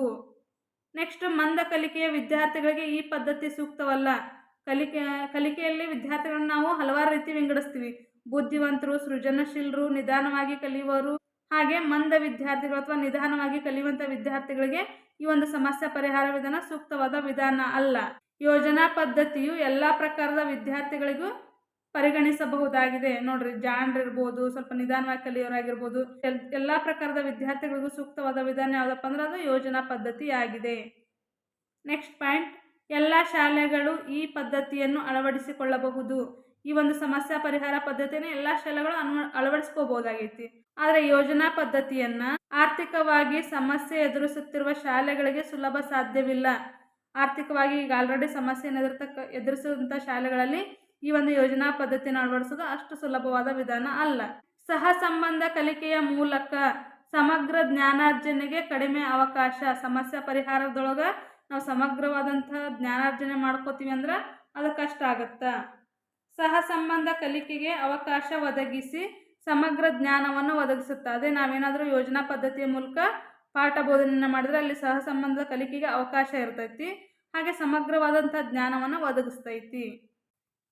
ನೆಕ್ಸ್ಟ್ ಮಂದ ಕಲಿಕೆಯ ವಿದ್ಯಾರ್ಥಿಗಳಿಗೆ ಈ ಪದ್ಧತಿ ಸೂಕ್ತವಲ್ಲ. ಕಲಿಕೆ, ಕಲಿಕೆಯಲ್ಲಿ ವಿದ್ಯಾರ್ಥಿಗಳನ್ನು ನಾವು ಹಲವಾರು ರೀತಿ ವಿಂಗಡಿಸ್ತೀವಿ. ಬುದ್ಧಿವಂತರು, ಸೃಜನಶೀಲರು, ನಿಧಾನವಾಗಿ ಕಲಿಯುವವರು, ಹಾಗೆ ಮಂದ ವಿದ್ಯಾರ್ಥಿಗಳು ಅಥವಾ ನಿಧಾನವಾಗಿ ಕಲಿಯುವಂಥ ವಿದ್ಯಾರ್ಥಿಗಳಿಗೆ ಈ ಒಂದು ಸಮಸ್ಯೆ ಪರಿಹಾರ ವಿಧಾನ ಸೂಕ್ತವಾದ ವಿಧಾನ ಅಲ್ಲ. ಯೋಜನಾ ಪದ್ಧತಿಯು ಎಲ್ಲ ಪ್ರಕಾರದ ವಿದ್ಯಾರ್ಥಿಗಳಿಗೂ ಪರಿಗಣಿಸಬಹುದಾಗಿದೆ. ನೋಡ್ರಿ ಜಾಣರಿರ್ಬೋದು ಸ್ವಲ್ಪ ನಿಧಾನವಾಗಿ ಕಲಿಯೋರಾಗಿರ್ಬೋದು, ಎಲ್, ಎಲ್ಲ ಪ್ರಕಾರದ ವಿದ್ಯಾರ್ಥಿಗಳಿಗೂ ಸೂಕ್ತವಾದ ವಿಧಾನ ಯಾವುದಪ್ಪ ಅಂದ್ರೆ ಅದು ಯೋಜನಾ ಪದ್ಧತಿ ಆಗಿದೆ ನೆಕ್ಸ್ಟ್ ಪಾಯಿಂಟ್, ಎಲ್ಲ ಶಾಲೆಗಳು ಈ ಪದ್ಧತಿಯನ್ನು ಅಳವಡಿಸಿಕೊಳ್ಳಬಹುದು. ಈ ಒಂದು ಸಮಸ್ಯೆ ಪರಿಹಾರ ಪದ್ಧತಿಯನ್ನು ಎಲ್ಲ ಶಾಲೆಗಳು ಅನ್ವ, ಅಳವಡಿಸ್ಕೋಬಹುದಾಗೈತಿ. ಆದರೆ ಯೋಜನಾ ಪದ್ಧತಿಯನ್ನ ಆರ್ಥಿಕವಾಗಿ ಸಮಸ್ಯೆ ಎದುರಿಸುತ್ತಿರುವ ಶಾಲೆಗಳಿಗೆ ಸುಲಭ ಸಾಧ್ಯವಿಲ್ಲ. ಆರ್ಥಿಕವಾಗಿ ಈಗ ಆಲ್ರೆಡಿ ಸಮಸ್ಯೆಯನ್ನು ಎದುರ್ತಕ್ಕ ಎದುರಿಸುವಂಥ ಶಾಲೆಗಳಲ್ಲಿ ಈ ಒಂದು ಯೋಜನಾ ಪದ್ಧತಿಯನ್ನು ಅಳವಡಿಸೋದು ಅಷ್ಟು ಸುಲಭವಾದ ವಿಧಾನ ಅಲ್ಲ. ಸಹ ಸಂಬಂಧ ಕಲಿಕೆಯ ಮೂಲಕ ಸಮಗ್ರ ಜ್ಞಾನಾರ್ಜನೆಗೆ ಕಡಿಮೆ ಅವಕಾಶ. ಸಮಸ್ಯೆ ಪರಿಹಾರದೊಳಗೆ ನಾವು ಸಮಗ್ರವಾದಂತಹ ಜ್ಞಾನಾರ್ಜನೆ ಮಾಡ್ಕೋತೀವಿ ಅಂದ್ರೆ ಅದು ಕಷ್ಟ ಆಗುತ್ತಾ. ಸಹ ಸಂಬಂಧ ಕಲಿಕೆಗೆ ಅವಕಾಶ ಒದಗಿಸಿ ಸಮಗ್ರ ಜ್ಞಾನವನ್ನು ಒದಗಿಸುತ್ತೆ. ಅದೇ ನಾವೇನಾದರೂ ಯೋಜನಾ ಪದ್ಧತಿಯ ಮೂಲಕ ಪಾಠ ಬೋಧನೆಯನ್ನು ಮಾಡಿದ್ರೆ ಅಲ್ಲಿ ಸಹ ಸಂಬಂಧ ಕಲಿಕೆಗೆ ಅವಕಾಶ ಇರ್ತೈತಿ. ಹಾಗೆ ಸಮಗ್ರವಾದಂಥ ಜ್ಞಾನವನ್ನು ಒದಗಿಸ್ತೈತಿ.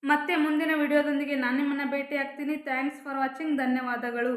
ಮತ್ತೆ ಮುಂದಿನ ವಿಡಿಯೋದೊಂದಿಗೆ ನಾನು ನಿಮ್ಮನ್ನು ಭೇಟಿ ಆಗ್ತೀನಿ ಥ್ಯಾಂಕ್ಸ್ ಫಾರ್ ವಾಚಿಂಗ್ ಧನ್ಯವಾದಗಳು.